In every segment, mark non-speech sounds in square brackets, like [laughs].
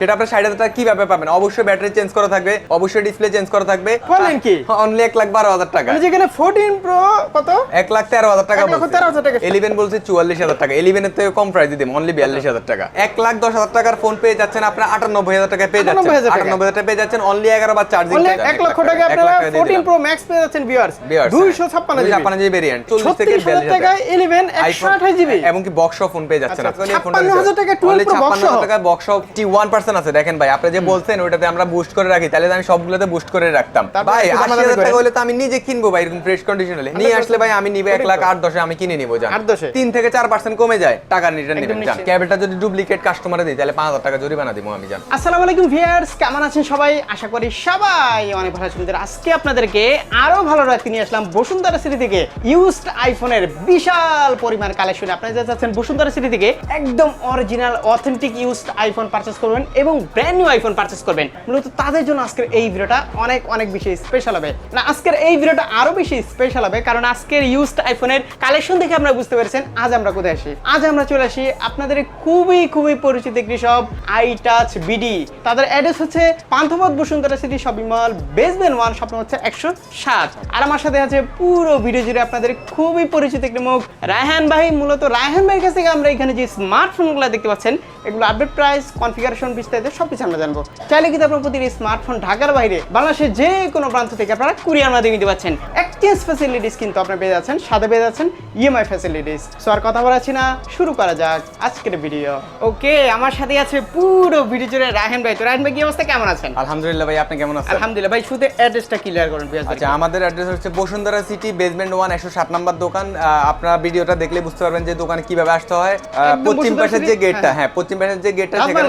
সেটা আপনার ষাট হাজার টাকা কীভাবে পাবেন? অবশ্যই ব্যাটারি চেঞ্জ করা থাকবে অবশ্যই ডিসপ্লে চেঞ্জ করা থাকবে। বলেন কি? অনলি এক লাখ বারো হাজার টাকা। মানে যেখানে ফোরটিন প্রো কত? এক লাখ তেরো হাজার টাকা তেরো হাজার টাকা। ইলেভেন বলছে চুয়াল্লিশ হাজার টাকা। ইলেভেনের থেকে কম প্রাইস দিতে অনলি বিয়াল্লিশ হাজার টাকা। এক লাখ দশ হাজার টাকার ফোন পেয়ে যাচ্ছেন আপনার আটানব্বই হাজার টাকায় পেয়ে যাচ্ছেন। আটানব্বই হাজার টাকা পেয়ে যাচ্ছেন অনলি এগারো বার চার্জিং এক লক্ষ টাকা আপনারা ফোরটিন প্রো ম্যাক্স পেয়ে যাচ্ছেন ভিউয়ার্স দুইশো ছাপ্পান্ন ছাপ্পান্ন জিবি ভেরিয়েন্ট চল্লিশ থেকে বিয়াল্লিশ টাকায় ইলেভেন একশো আঠাশ জিবি। এবং কি বক্স ফোন পেয়ে যাচ্ছেন আচ্ছা, ফোনটা 56,000 টাকা 12 Only Pro box 56,000 সহ। টাকা বক্স টি ওয়ান পার্সেন্ট আছে দেখেন ভাই আপনি যে বলছেন ওটাতে আমরা বুস্ট করে রাখি তাহলে আমি সবগুলোতে বুস্ট করে রাখতাম। ভাই আশি হাজার টাকা হলে তো আমি নিজে কিনবো ভাই এরকম ফ্রেশ কন্ডিশন হলে। নিয়ে আসলে ভাই আমি নিবে এক লাখ আট দশে আমি কিনে নিবো জান আট দশে? তিন থেকে চার পার্সেন্ট কমে যায় টাকা রিটার্ন নেবেন জান নিশ্চিত। ক্যাবেলটা যদি ডুপ্লিকেট কাস্টমারে দিই তাহলে পাঁচ হাজার টাকা জরিমানা দিব আমি জান আসসালামু আলাইকুম ভিউয়ার্স কেমন আছেন সবাই? আশা করি সবাই অনেক ভালো আছেন। আজকে আপনাদেরকে আরও ভালো রাখতে নিয়ে আসলাম বসুন্ধরা সিটি থেকে ইউজড আইফোনের বিশাল পরিমাণ কালেকশন আপনারা যা চাচ্ছেন বসুন্ধরা সিটি থেকে একদম original authentic used iPhone purchase করবেন। এবং ব্র্যান্ড নিউ আইফোন পারচেস করবেন। মূলত তাদের জন্য আজকের এই ভিডিওটা অনেক অনেক বেশি স্পেশাল হবে। না, আজকের এই ভিডিওটা আরও বেশি স্পেশাল হবে, কারণ আজকের ইউজড আইফোনের কালেকশন দেখে আপনারা বুঝতে পেরেছেন, আজ আমরা কোথায় আসি? আজ আমরা চলে আসি আপনাদের খুবই খুবই পরিচিত একটি সব আই টাচ বিডি তাদের অ্যাড্রেস হচ্ছে Panthapath Bashundhara city shopping mall basement one স্বপ্ন হচ্ছে একশো সাত। আর আমার সাথে আছে পুরো ভিডিও জুড়ে আপনাদের খুবই পরিচিত একটি মুখ, রায়হান ভাই। মূলত রায়হান ভাইয়ের কাছ থেকে আমরা এখানে যে স্মার্টফোনগুলো দেখতে পাচ্ছেন, এগুলো আপডেট প্রাইস কনফিগারেশন বিস্তারিত সব কিছু আমরা জানব। চাইলে কিন্তু আপনার প্রতিটি স্মার্টফোন ঢাকার বাইরে বাংলাদেশের যে কোনো প্রান্ত থেকে আপনারা কুরিয়ার মাধ্যমে নিতে পাচ্ছেন। এক্সচেঞ্জ ফ্যাসিলিটিস কিন্তু আপনারা পেয়ে যাচ্ছেন সাথে পেয়ে যাচ্ছেন ইএমআই ফ্যাসিলিটিস সো আর কথা বলাচ্ছি না শুরু করা যাক আজকের ভিডিও ওকে আমার সাথে আছে পুরো ভিডিও জুড়ে রায়হান ভাই। তো রায়হান ভাই কি অবস্থা? কেমন আছেন? আলহামদুলিল্লাহ ভাই আপনি কেমন আছেন? আলহামদুলিল্লাহ ভাই শুধু অ্যাড্রেসটা ক্লিয়ার করুন আচ্ছা আমাদের অ্যাড্রেস হচ্ছে বসুন্ধরা সিটি বেসমেন্ট ওয়ান একশো সাত নম্বর দোকান। আহ, আপনারা ভিডিওটা দেখলে বুঝতে পারবেন যে দোকানে কীভাবে আসতে হয়। পশ্চিম পাশের যে গেটটা হ্যাঁ। হ্যাঁ পশ্চিম পাশের যে গেটটা সেখানে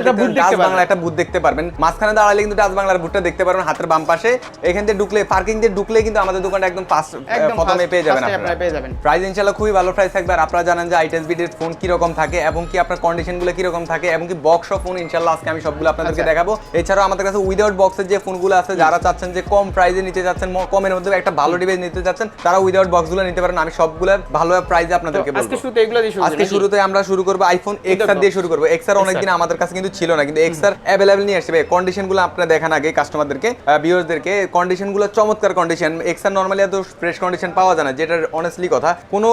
বাংলার একটা বুথ দেখতে পারবেন। মাঝখানে দাঁড়ালে কিন্তু ডাচ বাংলার বুথটা দেখতে পারবেন হাতের বাম পাশে। এখান থেকে ঢুকলে পার্কিং দিয়ে ঢুকলে কিন্তু আমাদের দোকানটা একদম ফার্স্ট প্রথমে পেয়ে যাবেন আপনারা আপনারা। পেয়ে যাবেন। প্রাইস ইনশাআল্লাহ খুবই ভালো প্রাইস থাকবে। আর আপনারা জানেন যে আইটেস বিডির ফোন কীরকম থাকে এবং কি আপনার কন্ডিশনগুলো কীরকম থাকে এবং কি বক্স ফোন ইনশাআল্লাহ আজকে আমি সবগুলো আপনাদেরকে আচ্ছা। দেখাবো। এছাড়াও আমাদের কাছে উইদাউট বক্সের যে ফোনগুলো আছে যারা চাচ্ছেন যে কম প্রাইসে নিতে চাচ্ছেন কমের মধ্যে একটা ভালো ডিভাইস নিতে চাচ্ছেন তারা উইদাউট বক্সগুলো নিতে পারেন। আমি সবগুলো ভালো প্রাইসে আপনাদেরকে আজকে বলব। শুরুতে এগুলো দিয়ে শুরু আজকে শুরুতে আমরা শুরু করব আইফোন এক্স আর দিয়ে শুরু করব। এক্স আর অনেকদিন আমাদের কাছে কিন্তু ছিল না কিন্তু এক্স আর অ্যাভেলেবল নিয়ে আসবে কন্ডিশনগুলো আপনারা দেখান আগে কাস্টমারদেরকে ভিউয়ারদেরকে কন্ডিশনগুলো চমৎকার কন্ডিশন এক্স আর নর্মালি এত ফ্রেশ কন্ডিশন পাওয়া যায় না যেটা অনেস্টলি কথা কোনো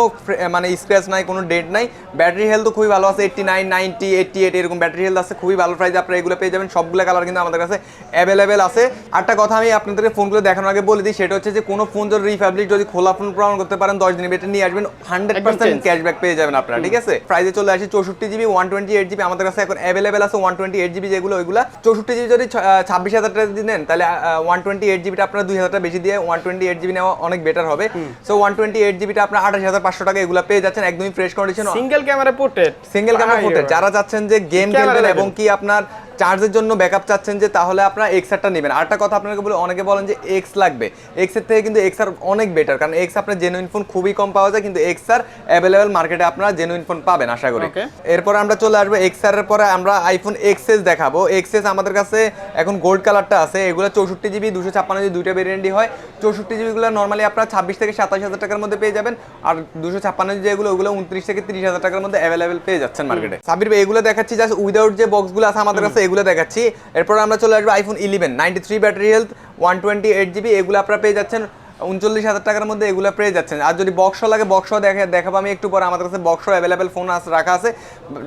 মানে স্ক্র্যাচ নাই কোনো ডেট নাই। ব্যাটারি হেলথ খুবই ভালো আছে eighty nine ninety eighty eight এরকম ব্যাটারি হেলথ আছে খুবই ভালো প্রাইসে আপনারা এগুলো পেয়ে যাবেন। সবগুলো কালার কিন্তু আমাদের কাছে অ্যাভেলেবেল আছে। আরেকটা কথা আমি আপনাদেরকে ফোনগুলো দেখানোর আগে বলে দিই সেটা হচ্ছে যে কোনো ফোন যদি রিফ্যাবলিক যদি খোলা ফোন প্রমাণ করতে পারেন দশ দিনের বেটে নিয়ে আসবেন হান্ড্রেড পার্সেন্ট। ক্যাশব্যাক পেয়ে যাবেন আপনারা ঠিক আছে? প্রাইসে চলে আসি চৌষট্টি GB one twenty eight GB আমাদের কাছে এখন অ্যাভেলেবেল আছে ওয়ান টোয়েন্টি এইট জিবি যেগুলো ওইগুলো চৌষট্টি জিবি যদি ছাব্বিশ হাজার টাকা যদি নেন তাহলে ওয়ান টোয়েন্টি এইট জিবিটা আপনার দুই হাজার টাকা বেশি দিয়ে ওয়ান টোয়েন্টি এইট জিবি নেওয়া অনেক বেটার হবে। সো ওয়ান টোয়েন্টি এইট জিবিটা আপনার আঠাশ হাজার পাঁচশো টাকা এগুলো পেয়ে যাচ্ছেন একদমই fresh condition single camera portrait single camera portrait যারা চাচ্ছেন যে গেম খেলবেন এবং কি আপনার চার্জের জন্য ব্যাকআপ চাচ্ছেন যে তাহলে আপনারা এক্স আরটা নেবেন। আরেকটা কথা আপনাকে বলে অনেকে বলেন যে এক্স লাগবে। এক্সের থেকে কিন্তু এক্স আর অনেক বেটার কারণ এক্স আপনার জেনুইন ফোন খুবই কম পাওয়া যায় কিন্তু এক্স আর অ্যাভেলেবেল মার্কেটে আপনারা জেনুইন ফোন পাবেন আশা করি। এরপর আমরা চলে আসব এক্স পরে আমরা আইফোন এক্সএস দেখাবো। এক্সএস আমাদের কাছে এখন গোল্ড কালারটা আছে। এগুলো চৌষট্টি জিবি দুশো ছাপ্পান্ন জিবি দুইটা ভেরিয়েন্টই হয়। চৌষট্টি জিবিগুলো নর্মালি আপনারা ছাব্বিশ থেকে সাতাশ হাজার টাকার মধ্যে পেয়ে যাবেন। আর দুশো ছাপ্পান্ন জিবি যেগুলো ওগুলো উনত্রিশ থেকে তিরিশ হাজার টাকার মধ্যে অ্যাভেলেবেল পেয়ে যাচ্ছেন মার্কেটে সাবির এগুলো দেখাচ্ছি জাস্ট উইদাউট যে বক্সগুলো আছে আমাদের কাছে এগুলো দেখাচ্ছি। এরপর আমরা চলে আসব iPhone eleven ninety three battery health one twenty eight GB এগুলো আপনারা পেয়ে যাচ্ছেন উনচল্লিশ হাজার টাকার মধ্যে এগুলো পেয়ে যাচ্ছেন। আর যদি বক্স লাগে বক্স দেখে দেখাবো আমি একটু পরে। আমাদের কাছে বক্স অ্যাভেলেবেল ফোন আছে রাখা আছে।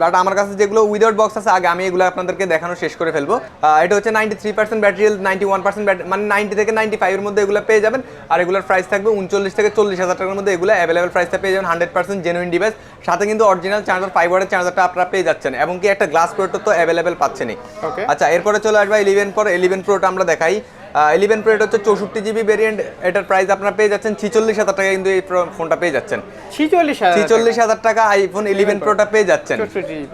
বাট আমার কাছে যেগুলো উইদাউট বক্স আছে আগে আমি এগুলো আপনাদেরকে দেখানো শেষ করে ফেলব। এটা হচ্ছে ninety three percent battery ninety one percent মানে নাইনটি থেকে নাইনটি ফাইভের মধ্যে এগুলো পেয়ে যাবেন। আর এগুলোর প্রাইস থাকবে উনচল্লিশ থেকে চল্লিশ হাজার টাকার মধ্যে এগুলো অ্যাভেলেবেল প্রাইসটা পেয়ে যাবেন হান্ড্রেড পার্সেন্ট জেনুইন ডিভাইস সাথে কিন্তু অরিজিনাল চার্জার ফাইভ ওয়ার্ডের চার্জারটা আপনারা পেয়ে যাচ্ছেন। এবং কি একটা গ্লাস প্রোটেক্টর তো অ্যাভেলেবেল পাচ্ছেনই. আচ্ছা এরপরে চলে আসবে ইলেভেন পর ইলেভেন প্রোটা আমরা দেখাই। ইলেভেন প্রো এটা হচ্ছে চৌষট্টি জিবি ভেরিয়েন্ট এটার প্রাইস আপনার পেয়ে যাচ্ছেন ছিচল্লিশ হাজার টাকা কিন্তু এই ফোনটা পেয়ে যাচ্ছেন। ছিচল্লিশ হাজার ছিচল্লিশ হাজার টাকা আইফোন ইলেভেন প্রোটা পেয়ে যাচ্ছেন।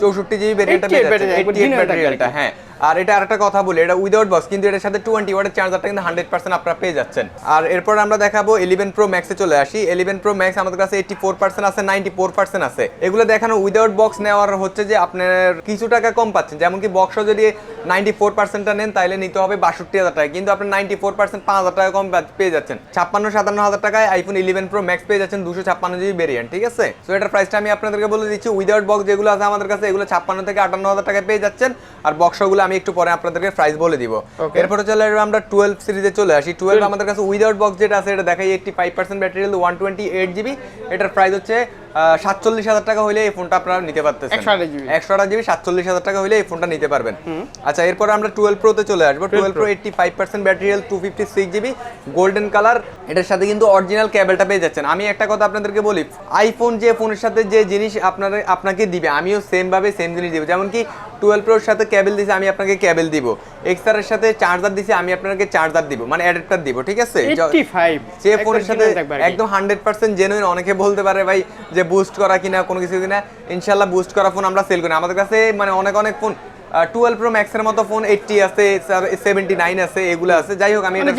চৌষট্টি জিবি ভেরিয়েন্টটা পেয়ে 88 যাচ্ছেন battery, একবার 88 দিনের ব্যাটারিয়ালটা টাকা হ্যাঁ। আর এটা আরেকটা কথা বলি, এটা উইদাউট বক্স কিন্তু এটার সাথে টোয়েন্টি ওয়াটের চার্জারটা কিন্তু হান্ড্রেড পার্সেন্ট আপনারা পেয়ে যাচ্ছেন। আর এরপর আমরা দেখাবো ইলেভেন প্রো ম্যাক্সে চলে আসি। ইলেভেন প্রো ম্যাক্স আমাদের কাছে এইটি ফোর পার্সেন্ট আছে নাইনটি ফোর পার্সেন্ট আছে। এগুলো দেখানো উইদাউট বক্স নেওয়ার হচ্ছে যে আপনার কিছু টাকা কম পাচ্ছেন। যেমন কি বক্সও যদি নাইনটি ফোর পার্সেন্টটা নেন তাহলে নিতে হবে বাষট্টি হাজার টাকা। কিন্তু আপনার নাইনটি ফোর পার্সেন্ট পাঁচ হাজার টাকা কম পেয়ে যাচ্ছেন। ছাপ্পান্ন সাতান্ন হাজার টাকায় আইফোন ইলেভেন প্রো ম্যাক্স পেয়ে যাচ্ছেন দুশো ছাপ্পান্ন জিবি ভেরিয়েন্ট ঠিক আছে? সো এটার প্রাইসটা আমি আপনাদেরকে বলে দিচ্ছি। উইদাউট বক্স যেগুলো আছে আমাদের কাছে, এগুলো ছাপ্পান্ন থেকে আটান্ন হাজার টাকায় পেয়ে যাচ্ছেন। আর বক্সগুলো আমি একটু পরে আপনাদেরকে প্রাইস বলে দিব। এরপর চলে আসবে আমরা টুয়েলভ সিরিজে চলে আসি। টুয়েলভ আমাদের কাছে উইদাউট বক্স যেটা আছে এটা দেখাই eighty five percent battery one twenty eight GB এটার প্রাইস হচ্ছে সাতচল্লিশ হাজার টাকা হলে এই ফোনটা আপনারা নিতে পারতেছেন। একশো আঠাশ জিবি সাতচল্লিশ হাজার টাকা হলে এই ফোনটা নিতে পারবেন। আচ্ছা এরপর আমরা টুয়েলভ প্রোতে চলে আসব। Twelve pro eighty five percent battery health two fifty six GB golden colour এটার সাথে কিন্তু অরিজিনাল ক্যাবেলটা পেয়ে যাচ্ছেন। আমি একটা কথা আপনাদেরকে বলি আইফোন যে ফোনের সাথে যে জিনিস আপনার আপনাকে দিবে আমিও সেম ভাবে সেম জিনিস দিব। যেমন কি টুয়েলভ প্রোর সাথে ক্যাবেল দিছে আমি আপনাকে ক্যাবেল দিব। এক্সআর এর সাথে চার্জার দিছি আমি আপনাকে চার্জার দিব মানে অ্যাডাপ্টার দিব ঠিক আছে? যে ফোনের সাথে। একদম হান্ড্রেড পার্সেন্ট জেনুইন অনেকে বলতে পারে ভাই যে বুস্ট করা কিনা কোনো কিছু কিনা ইনশাল্লাহ বুস্ট করা ফোন আমরা সেল করি আমাদের কাছে মানে অনেক অনেক ফোন টুয়েলভ প্রো ম্যাক্সের মতো ফোন এইটটি আছে সেভেন্টি নাইন আছে এগুলো আছে। যাই হোক আমি মানে।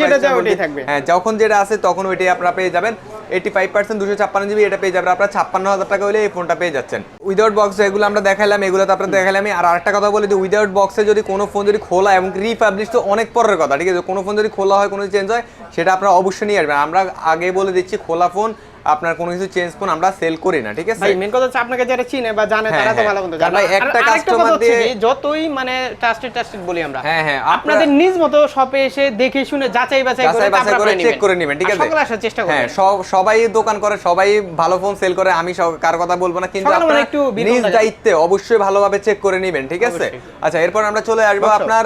হ্যাঁ যখন যেটা আছে তখন ওইটাই আপনারা পেয়ে যাবেন। এইটি ফাইভ পার্সেন্ট দুশো ছাপ্পান্ন জিবি এটা পেয়ে যাবেন আপনারা। ছাপ্পান্ন হাজার টাকা হলে এই ফোনটা পেয়ে যাচ্ছেন। উইদাউট বক্স এগুলো আমরা দেখালাম এগুলো তো আপনারা দেখালাম আর আরেকটা কথা বলি যে উইদাউট বক্সে যদি কোনো ফোন যদি খোলা এবং রিপাবলিশ তো অনেক পরের কথা ঠিক আছে? কোনো ফোন যদি খোলা হয় কোনো চেঞ্জ হয় সেটা আপনারা অবশ্যই নিয়ে আসবেন। আমরা আগে বলে দিচ্ছি খোলা ফোন আপনার কোনো কিছু চেঞ্জ ফোন আমরা সেল করি না ঠিক আছে? ভাই মেন কথা হচ্ছে আপনাকে যারা চিনে বা জানে হ্যাঁ, তারা তো হ্যাঁ। ভালো মন্দ কারণ জানে? ভাই একটা হচ্ছে দিয়ে- যতই মানে ট্রাস্টেড ট্রাস্টেড বলি আমরা হ্যাঁ, হ্যাঁ, আপনাদের নিজ মতো শপে এসে দেখে শুনে যাচাই বাছাই করে বাছাই করে চেক করে নেবেন ঠিক আছে? সকলে আসার চেষ্টা করুন হ্যাঁ সব- সবাই দোকান করে সবাই ভালো ফোন সেল করে আমি কার কথা বলব না কিন্তু আপনারা একটু নিজ। দায়িত্বে অবশ্যই ভালোভাবে চেক করে নেবেন ঠিক আছে? আচ্ছা এরপর আমরা চলে আসব। আপনার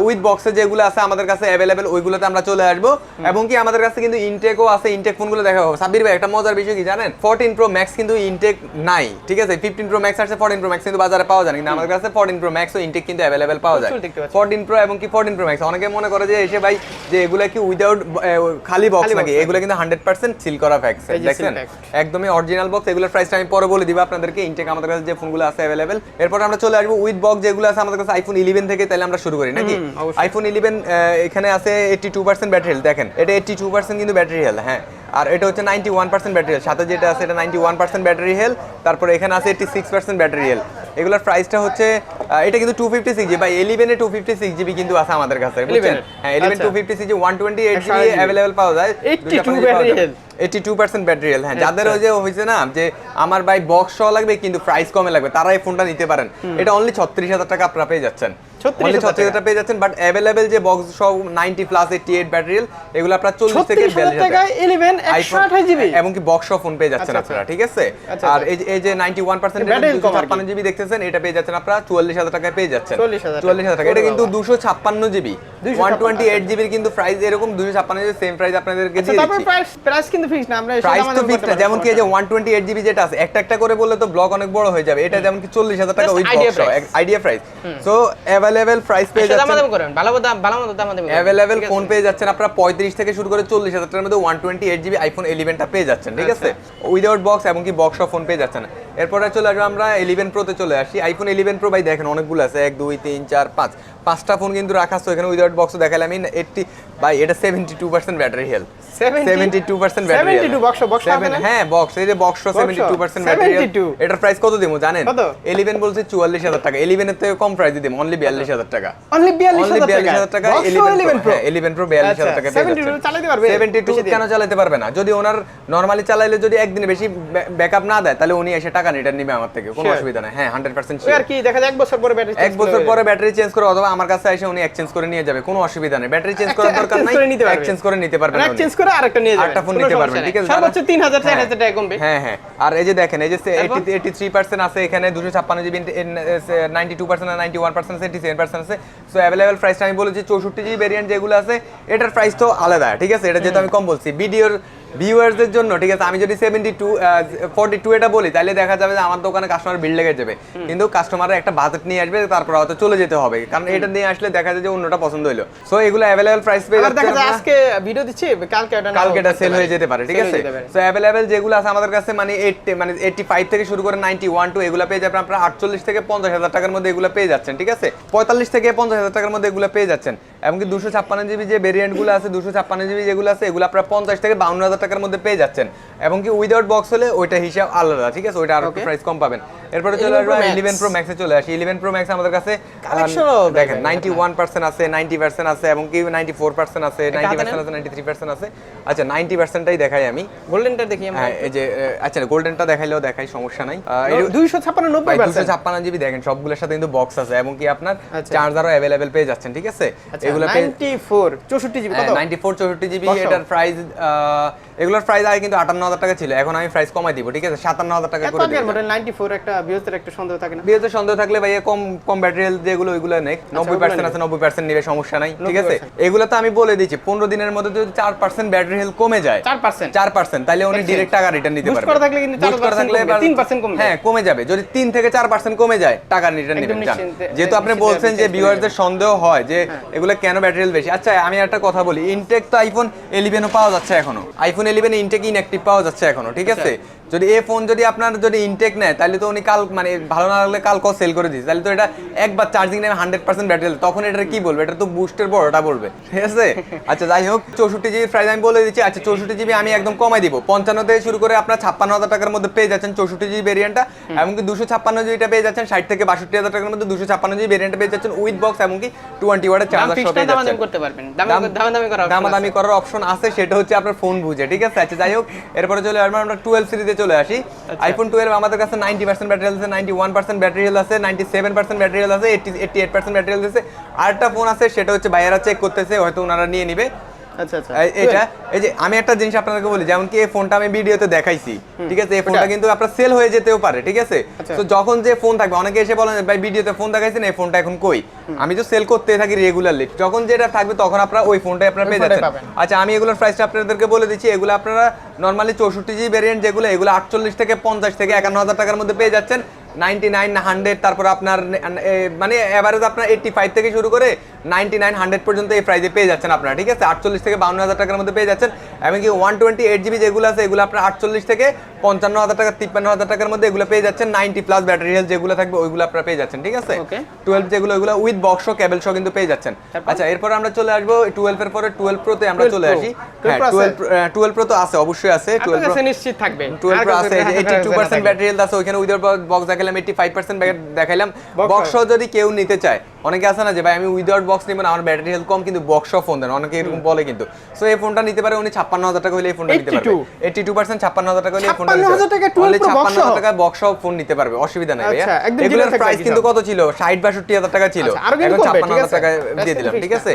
উইথ বক্সে যেগুলো আছে আমাদের কাছে অ্যাভেলেবেল ওইগুলোতে আমরা চলে আসব। এবং কি আমাদের কাছে কিন্তু ইনটেকও আছে ইনটেক ফোনগুলো দেখা হবে। সাব্বির ভাই একটা মজার বিষয় কি জানেন? ফোরটিন প্রো ম্যাক্স কিন্তু ইনটেক নাই ঠিক আছে? ফিফটিন প্রো ম্যাক্স আছে ফোরটিন প্রো ম্যাক্স কিন্তু বাজারে পাওয়া যায় কিন্তু আমাদের কাছে ফোরটিন প্রো ম্যাক্স ইনটেক কিন্তু অ্যাভেলেবেল পাওয়া যায়। ফোরটিন প্রো এবং কি ফোরটিন প্রো ম্যাক্স অনেকে মনে করে যে এসে ভাই যে এগুলো কি উইদাউট খালি বক্স নাকি? এগুলো কিন্তু হান্ড্রেড পার্সেন্ট সিল করা ফ্যাক্স দেখছেন? একদমই অরিজিনাল বক্স এগুলোর প্রাইসটা আমি পরে বলে দিব আপনাদেরকে। ইনটেক আমাদের কাছে যে ফোনগুলো আছে অ্যাভেলেবেল এরপর আমরা চলে আসব উইথ বক্স যেগুলো আছে আমাদের কাছে আইফোন ইলেভেন থেকে তাহলে আমরা শুরু করি নাকি? আইফোন ইলেভেন এখানে আছে eighty two percent battery health দেখেন? এটা এইটটি টু পার্সেন্ট কিন্তু ব্যাটারি হেলথ হ্যাঁ। আর এটা হচ্ছে ninety one percent battery health সাথে যেটা আছে এটা ninety one percent battery health তারপরে এখানে আছে eighty six percent battery health এগুলোর প্রাইসটা হচ্ছে এটা কিন্তু টু ফিফটি সিক্স জিবি বা ইলেভেনে টু ফিফটি সিক্স জিবি কিন্তু আছে আমাদের কাছে বুঝছেন? 11 হ্যাঁ eleven. Two fifty six one twenty eight GB 128 GB available পাওয়া যায় 82 battery health। Eighty two percent battery health হ্যাঁ যাদের আচ্ছা। ওই যে হয়েছে না যে আমার ভাই বক্স সহ লাগবে কিন্তু প্রাইস কমে লাগবে তারা এই ফোনটা নিতে পারেন। এটা অনলি ছত্রিশ হাজার টাকা আপনারা পেয়ে যাচ্ছেন। 36,000 অনলি ছত্রিশ হাজার পেয়ে যাচ্ছেন বাট অ্যাভেলেবেল যে বক্স সহ ninety plus eighty eight battery এগুলো আপনার চল্লিশ থেকে ছত্রিশ হাজার বিয়াল্লিশ টাকায় ইলেভেন একশো আঠাশ জিবি এবং কি বক্স ফোন পেয়ে যাচ্ছেন আপনারা। ঠিক আছে? আর। এই যে- নাইনটি ওয়ান পার্সেন্ট Battery কম আর কি। জিবি দেখতেছেন এটা পেয়ে যাচ্ছেন আপনারা চুয়াল্লিশ হাজার টাকায় পেয়ে যাচ্ছেন। চুয়াল্লিশ হাজার টাকা। এটা কিন্তু দুশো ছাপ্পান্ন জিবি ওয়ান টোয়েন্টি এইট জিবির কিন্তু প্রাইস এরকম দুশো ছাপ্পান্ন জিবি সেম প্রাইস আপনাদেরকে দিয়ে দিচ্ছি। প্রাইস প্রাইস কিন্তু ফিক্স না আমরা প্রাইস তো দামাদামি ফিক্সড যেমন কি যে ওয়ান টোয়েন্টি এইট জিবি যেটা আছে একটা একটা করে বললে তো ব্লক অনেক বড় হয়ে যাবে। এটা যেমন কি চল্লিশ হাজার টাকা with idea box price. Idea price so available price পেয়ে যাচ্ছেন। দাম করেন ভালো দাম ভালো মতো দাম দেবেন অ্যাভেলেবেল ঠিক ফোন? পেয়ে যাচ্ছেন আপনারা পঁয়ত্রিশ থেকে শুরু করে চল্লিশ হাজার টাকার মধ্যে one twenty eight GB iPhone ইলেভেনটা পেয়ে যাচ্ছেন ঠিক আছে? উইদাউট বক্স এবং কি বক্স ফোন পেয়ে যাচ্ছেন। এরপরে চলে আসব আমরা ইলেভেন প্রোতে চলে আসি। আইফোন ইলেভেন প্রো ভাই দেখেন অনেকগুলো আছে এক দুই তিন চার পাঁচ। পাঁচটা ফোন কিন্তু রাখা আছে এখানে উইদাউট বক্স দেখালে আমি এইটটি ভাই এটা seventy two percent battery health seventy two percent battery 72 box, box হ্যাঁ বক্স এই যে box seventy two percent battery 72 এটার প্রাইস কত দিব জানেন? ইলেভেন বলছে চুয়াল্লিশ হাজার টাকা। ইলেভেনের থেকে কম প্রাইস দিব অনলি বিয়াল্লিশ হাজার টাকা। অনলি বিয়াল্লিশ হাজার টাকা? 11 Pro? ইলেভেন প্রো বিয়াল্লিশ হাজার আচ্ছা, টাকা পেয়ে 72 যাচ্ছেন। চালাতে পারবে? 72 বেশি দিন? কেন চালাতে পারবে না? যদি ওনার নরমালি চালাইলে যদি একদিনে বেশি ব্যাকআপ না দেয় তাহলে উনি এসে টাকা রিটার্ন নিবে আমার থেকে কোনো অসুবিধা নাই। হ্যাঁ আর কি দেখা যায় এক বছর পরে ব্যাটারি এক বছর পরে ব্যাটারি চেঞ্জ করে অথবা আমার কাছে এসে উনি এক্সচেঞ্জ করে নিয়ে যাবে কোনো অসুবিধা নেই। ব্যাটারি চেঞ্জ করার দরকার নাই এক্সচেঞ্জ করে নিতে পারবেন এক্সচেঞ্জ করে আরেকটা নিয়ে যাবেন আরেকটা ফোন নিতে পারবেন ঠিক আছে? সর্বোচ্চ যারা- 3000 হ্যাঁ। 4000 টাকা কমবে। হ্যাঁ হ্যাঁ। আর এই যে দেখেন এই যে তারপর? এইটি থ্রি পার্সেন্ট আছে এখানে দুশো ছাপ্পান্ন GB ninety two percent ninety one percent আছে সেভেন পার্সেন্ট আছে। সো অ্যাভেলেবেল প্রাইসটা আমি বলেছি চৌষট্টি জিবি ভেরিয়েন্ট যেগুলো আছে এটার প্রাইস তো আলাদা ঠিক আছে? এটা যেহেতু আমি কম বলছি। ভিডিওর ভিউয়ার্সদের জন্য ঠিক আছে? আমি যদি সেভেন্টি টু ফোর্টি টু এটা বলি তাহলে দেখা যাবে যে আমার দোকানে কাস্টমার বিল লেগে যাবে। কিন্তু কাস্টমারের একটা বাজেট নিয়ে আসবে তারপর হয়তো চলে যেতে হবে। কারণ এটা নিয়ে আসলে দেখা যায় যে অন্যটা পছন্দ হলো সো এগুলো অ্যাভেলেবল প্রাইস পেয়ে আবার দেখা যায় আজকে ভিডিও দিচ্ছি কালকে নাও কালকে এটা সেল হয়ে যেতে পারে ঠিক আছে? সো অ্যাভেলেবেল যেগুলো আছে আমাদের কাছে মানে এইট মানে এইটটি ফাইভ থেকে শুরু করে নাইনটি ওয়ান টু এগুলো পেয়ে যাবেন আপনারা আটচল্লিশ থেকে পঞ্চাশ হাজার টাকার মধ্যে এগুলো পেয়ে যাচ্ছেন ঠিক আছে? পঁয়তাল্লিশ থেকে পঞ্চাশ হাজার টাকার মধ্যে এগুলো পেয়ে যাচ্ছেন। এমনকি দুশো ছাপ্পান্ন জিবি যে ভেরিয়েন্টগুলো আছে দুশো ছাপ্পান্ন জিবি যেগুলো আছে এগুলো আপনারা পঞ্চাশ থেকে বাউন্ন হাজার টাকার মধ্যে পেয়ে যাচ্ছেন। এবং কি উইদাউট বক্স হলে ওইটা হিসাব আলাদা ঠিক আছে? ওইটা আর একটু প্রাইস কম পাবেন। এরপরে চলে 11 আসব ইলেভেন প্রো ম্যাক্সে চলে আসি। ইলেভেন প্রো ম্যাক্স আমাদের কাছে দেখেন নাইনটি ওয়ান পার্সেন্ট আছে নাইনটি পার্সেন্ট আছে এবং কি নাইনটি ফোর পার্সেন্ট আছে নাইনটি পার্সেন্ট আছে নাইনটি থ্রি পার্সেন্ট আছে আচ্ছা নাইনটি পার্সেন্টটাই দেখাই আমি। গোল্ডেনটা দেখি হ্যাঁ এই যে আচ্ছা গোল্ডেনটা দেখাইলেও দেখাই সমস্যা নাই। দুইশো ছাপ্পান্ন নব্বই দুশো ছাপ্পান্ন জিবি দেখেন সবগুলোর সাথে কিন্তু বক্স আছে এবং কি আপনার আচ্ছা। চার্জারও অ্যাভেলেবেল পেয়ে যাচ্ছেন ঠিক আছে? আচ্ছা এগুলো নাইনটি ফোর চৌষট্টি জিবি নাইনটি ফোর চৌষট্টি জিবি। এটার প্রাইস এগুলোর প্রাইস আগে কিন্তু আটান্ন হাজার টাকা ছিল এখন আমি প্রাইস কমাই দিব ঠিক আছে? সাতান্ন হাজার টাকা করে দিব মডেল নাইনটি ফোর একটা বৃহত্তর একটা সন্দেহ থাকে না। বিয়েতে সন্দেহ থাকলে ভাইয়া কম কম ব্যাটারি হেলথ যেগুলো ওইগুলো নেই। নব্বই ওগুলো পার্সেন্ট নেবে। আছে নব্বই পার্সেন্ট নিবে সমস্যা নাই ঠিক আছে? এগুলো তো আমি বলে দিচ্ছি পনেরো দিনের মধ্যে যদি চার পার্সেন্ট ব্যাটারি হেলথ কমে যায় চার পার্সেন্ট চার পার্সেন্ট তাহলে উনি. ডিরেক্ট টাকা রিটার্ন নিতে পারবে থাকলে কিন্তু Boost 4% করা থাকলে কমবে, এবার- 3% কমবে। হ্যাঁ কমে যাবে। যদি তিন থেকে চার পার্সেন্ট কমে যায় টাকা রিটার্ন একদম নেবেন যেহেতু আপনি বলছেন যে ভিউয়ারদের সন্দেহ হয় যে এগুলো কেন ব্যাটারি হেলথ বেশি? আচ্ছা আমি একটা কথা বলি ইনটেক তো আইফোন ইলেভেনও পাওয়া যাচ্ছে এখনও। আইফোন ইলেভেন ইনটেক ইনঅ্যাক্টিভ পাওয়া যাচ্ছে এখনও ঠিক আছে? যদি এ ফোন যদি আপনার যদি ইনটেক নেয় তাহলে তো উনি কাল মানে ভালো না লাগলে কাল সেল করে দিচ্ছে তাহলে তো এটা একবার চার্জিং নেবে হান্ড্রেড পার্সেন্ট ব্যাটারি তখন এটা কি বলবে? এটা তো বুস্টের বড়টা বলবে ঠিক আছে? [laughs] আচ্ছা যাই হোক চৌষট্টি জিবি প্রাইস আমি বলে দিচ্ছি। আচ্ছা চৌষট্টি জিবি আমি একদম কমাই দিব। পঞ্চান্ন থেকে শুরু করে আপনার ছাপ্পান্ন হাজার টাকার মধ্যে পেয়ে যাচ্ছেন চৌষট্টি জিবি ভেরিয়েন্টটা এমনকি দুশো ছাপ্পান্ন জিবিটা পেয়ে যাচ্ছেন ষাট থেকে বাষট্টি হাজার টাকার মধ্যে দুশো ছাপ্পান্ন জিবি ভেরিয়েন্টটা পেয়ে যাচ্ছেন উইথ বক্স এমনকি টোয়েন্টি ওয়ার্ডের চার্জার ফিক্সড দামাদামি। করার অপশন আছে। সেটা হচ্ছে আপনার ফোন বুঝে ঠিক আছে? আচ্ছা যাই হোক এরপরে চলে আসব আমরা টুয়েলভ সিরিজে চলে আসি। আচ্ছা। আইফোন টুয়েলভ আমাদের কাছে নাইনটি পার্সেন্ট ব্যাটারি আছে নাইনটি ওয়ান পার্সেন্ট ব্যাটারি আছে নাইনটি সেভেন পার্সেন্ট ব্যাটারি আছে eighty eighty eight percent battery আছে। আরেকটা ফোন আছে সেটা হচ্ছে বাইরেরা চেক করতেছে হয়তো ওনারা নিয়ে নিবে। আচ্ছা আচ্ছা। এই- এটা এই যে আমি একটা জিনিস আপনাদেরকে বলি যেমন কি এই ফোনটা আমি ভিডিওতে দেখাইছি ঠিক আছে? এই ফোনটা কিন্তু আপনার সেল হয়ে যেতেও পারে ঠিক আছে? আচ্ছা। তো যখন যে ফোন থাকবে অনেকে এসে বলেন ভাই ভিডিওতে ফোন দেখাইছেন এই ফোনটা এখন কই? আমি তো সেল করতে থাকি রেগুলারলি যখন যেটা থাকবে তখন আপনারা ওই ফোনটাই আপনারা পেয়ে যাচ্ছেন। আচ্ছা আমি এগুলোর প্রাইসটা আপনাদেরকে বলে দিচ্ছি। এগুলো আপনারা নর্মালি চৌষট্টি ভ্যারিয়েন্ট যেগুলো এগুলো আটচল্লিশ থেকে পঞ্চাশ থেকে একান্ন হাজার টাকার মধ্যে পেয়ে যাচ্ছেন। নাইনটি নাইন হান্ড্রেড তারপর আপনার মানে এভারেজ আপনার এইটটি ফাইভ থেকে শুরু করে নাইনটি নাইন হান্ড্রেড পর্যন্ত এই প্রাইসে পেয়ে যাচ্ছেন আপনারা ঠিক আছে? আটচল্লিশ থেকে বাউন্ন হাজার টাকার মধ্যে পেয়ে যাচ্ছেন এমনকি ওয়ান টোয়েন্টি এইট জিবি যেগুলো আছে এগুলো আপনার আটচল্লিশ থেকে পঞ্চান্ন হাজার টাকা তিপ্পান্ন হাজার টাকার মধ্যে এগুলো পেয়ে যাচ্ছেন নাইনটি প্লাস ব্যাটারি হেলথ যেগুলো থাকবে ওইগুলো আপনারা পেয়ে যাচ্ছেন ঠিক আছে? টুয়েলভ যেগুলো ওইগুলো উইথ বক্স কেবল সহ কিন্তু পেয়ে যাচ্ছেন। আচ্ছা এরপর আমরা চলে আসব টুয়েলভ এর পরে টুয়েলভ প্রোতে আমরা চলে আসি। 12 হ্যাঁ Pro আছে? টুয়েলভ টুয়েলভ প্রো তো আছে অবশ্যই আছে টুয়েলভ নিশ্চিত থাকবে। টুয়েলভ প্রো আছে eighty two percent battery health আছে ওইখানে উইদাউট বক্স দেখালাম এইটি ফাইভ পার্সেন্ট দেখাইলাম। বক্স যদি কেউ নিতে চায় অনেকে আছে না যে ভাই আমি উইদাউট বক্স নিব না আমার ব্যাটারি হেলথ কম কিন্তু বক্স সহ ফোন দেন। অনেকে এরকম বলে কিন্তু। সো এই ফোনটা নিতে পারে উনি ছাপ্পান্ন হাজার টাকা হলে এই ফোনটা নিতে পারবে। 82 এইটি টু পার্সেন্ট ছাপ্পান্ন হাজার টাকা হলে এই ফোনটা 56,000 টাকা 12 ছাপ্পান্ন হাজার টাকা বক্স সহ ফোন নিতে পারবে। অসুবিধা নাই আচ্ছা, এগুলোর প্রাইস কিন্তু কত ছিল? ষাট বাষট্টি হাজার টাকা ছিল। আচ্ছা, এখন ছাপ্পান্ন হাজার? টাকা দিয়ে দিলাম ঠিক আছে?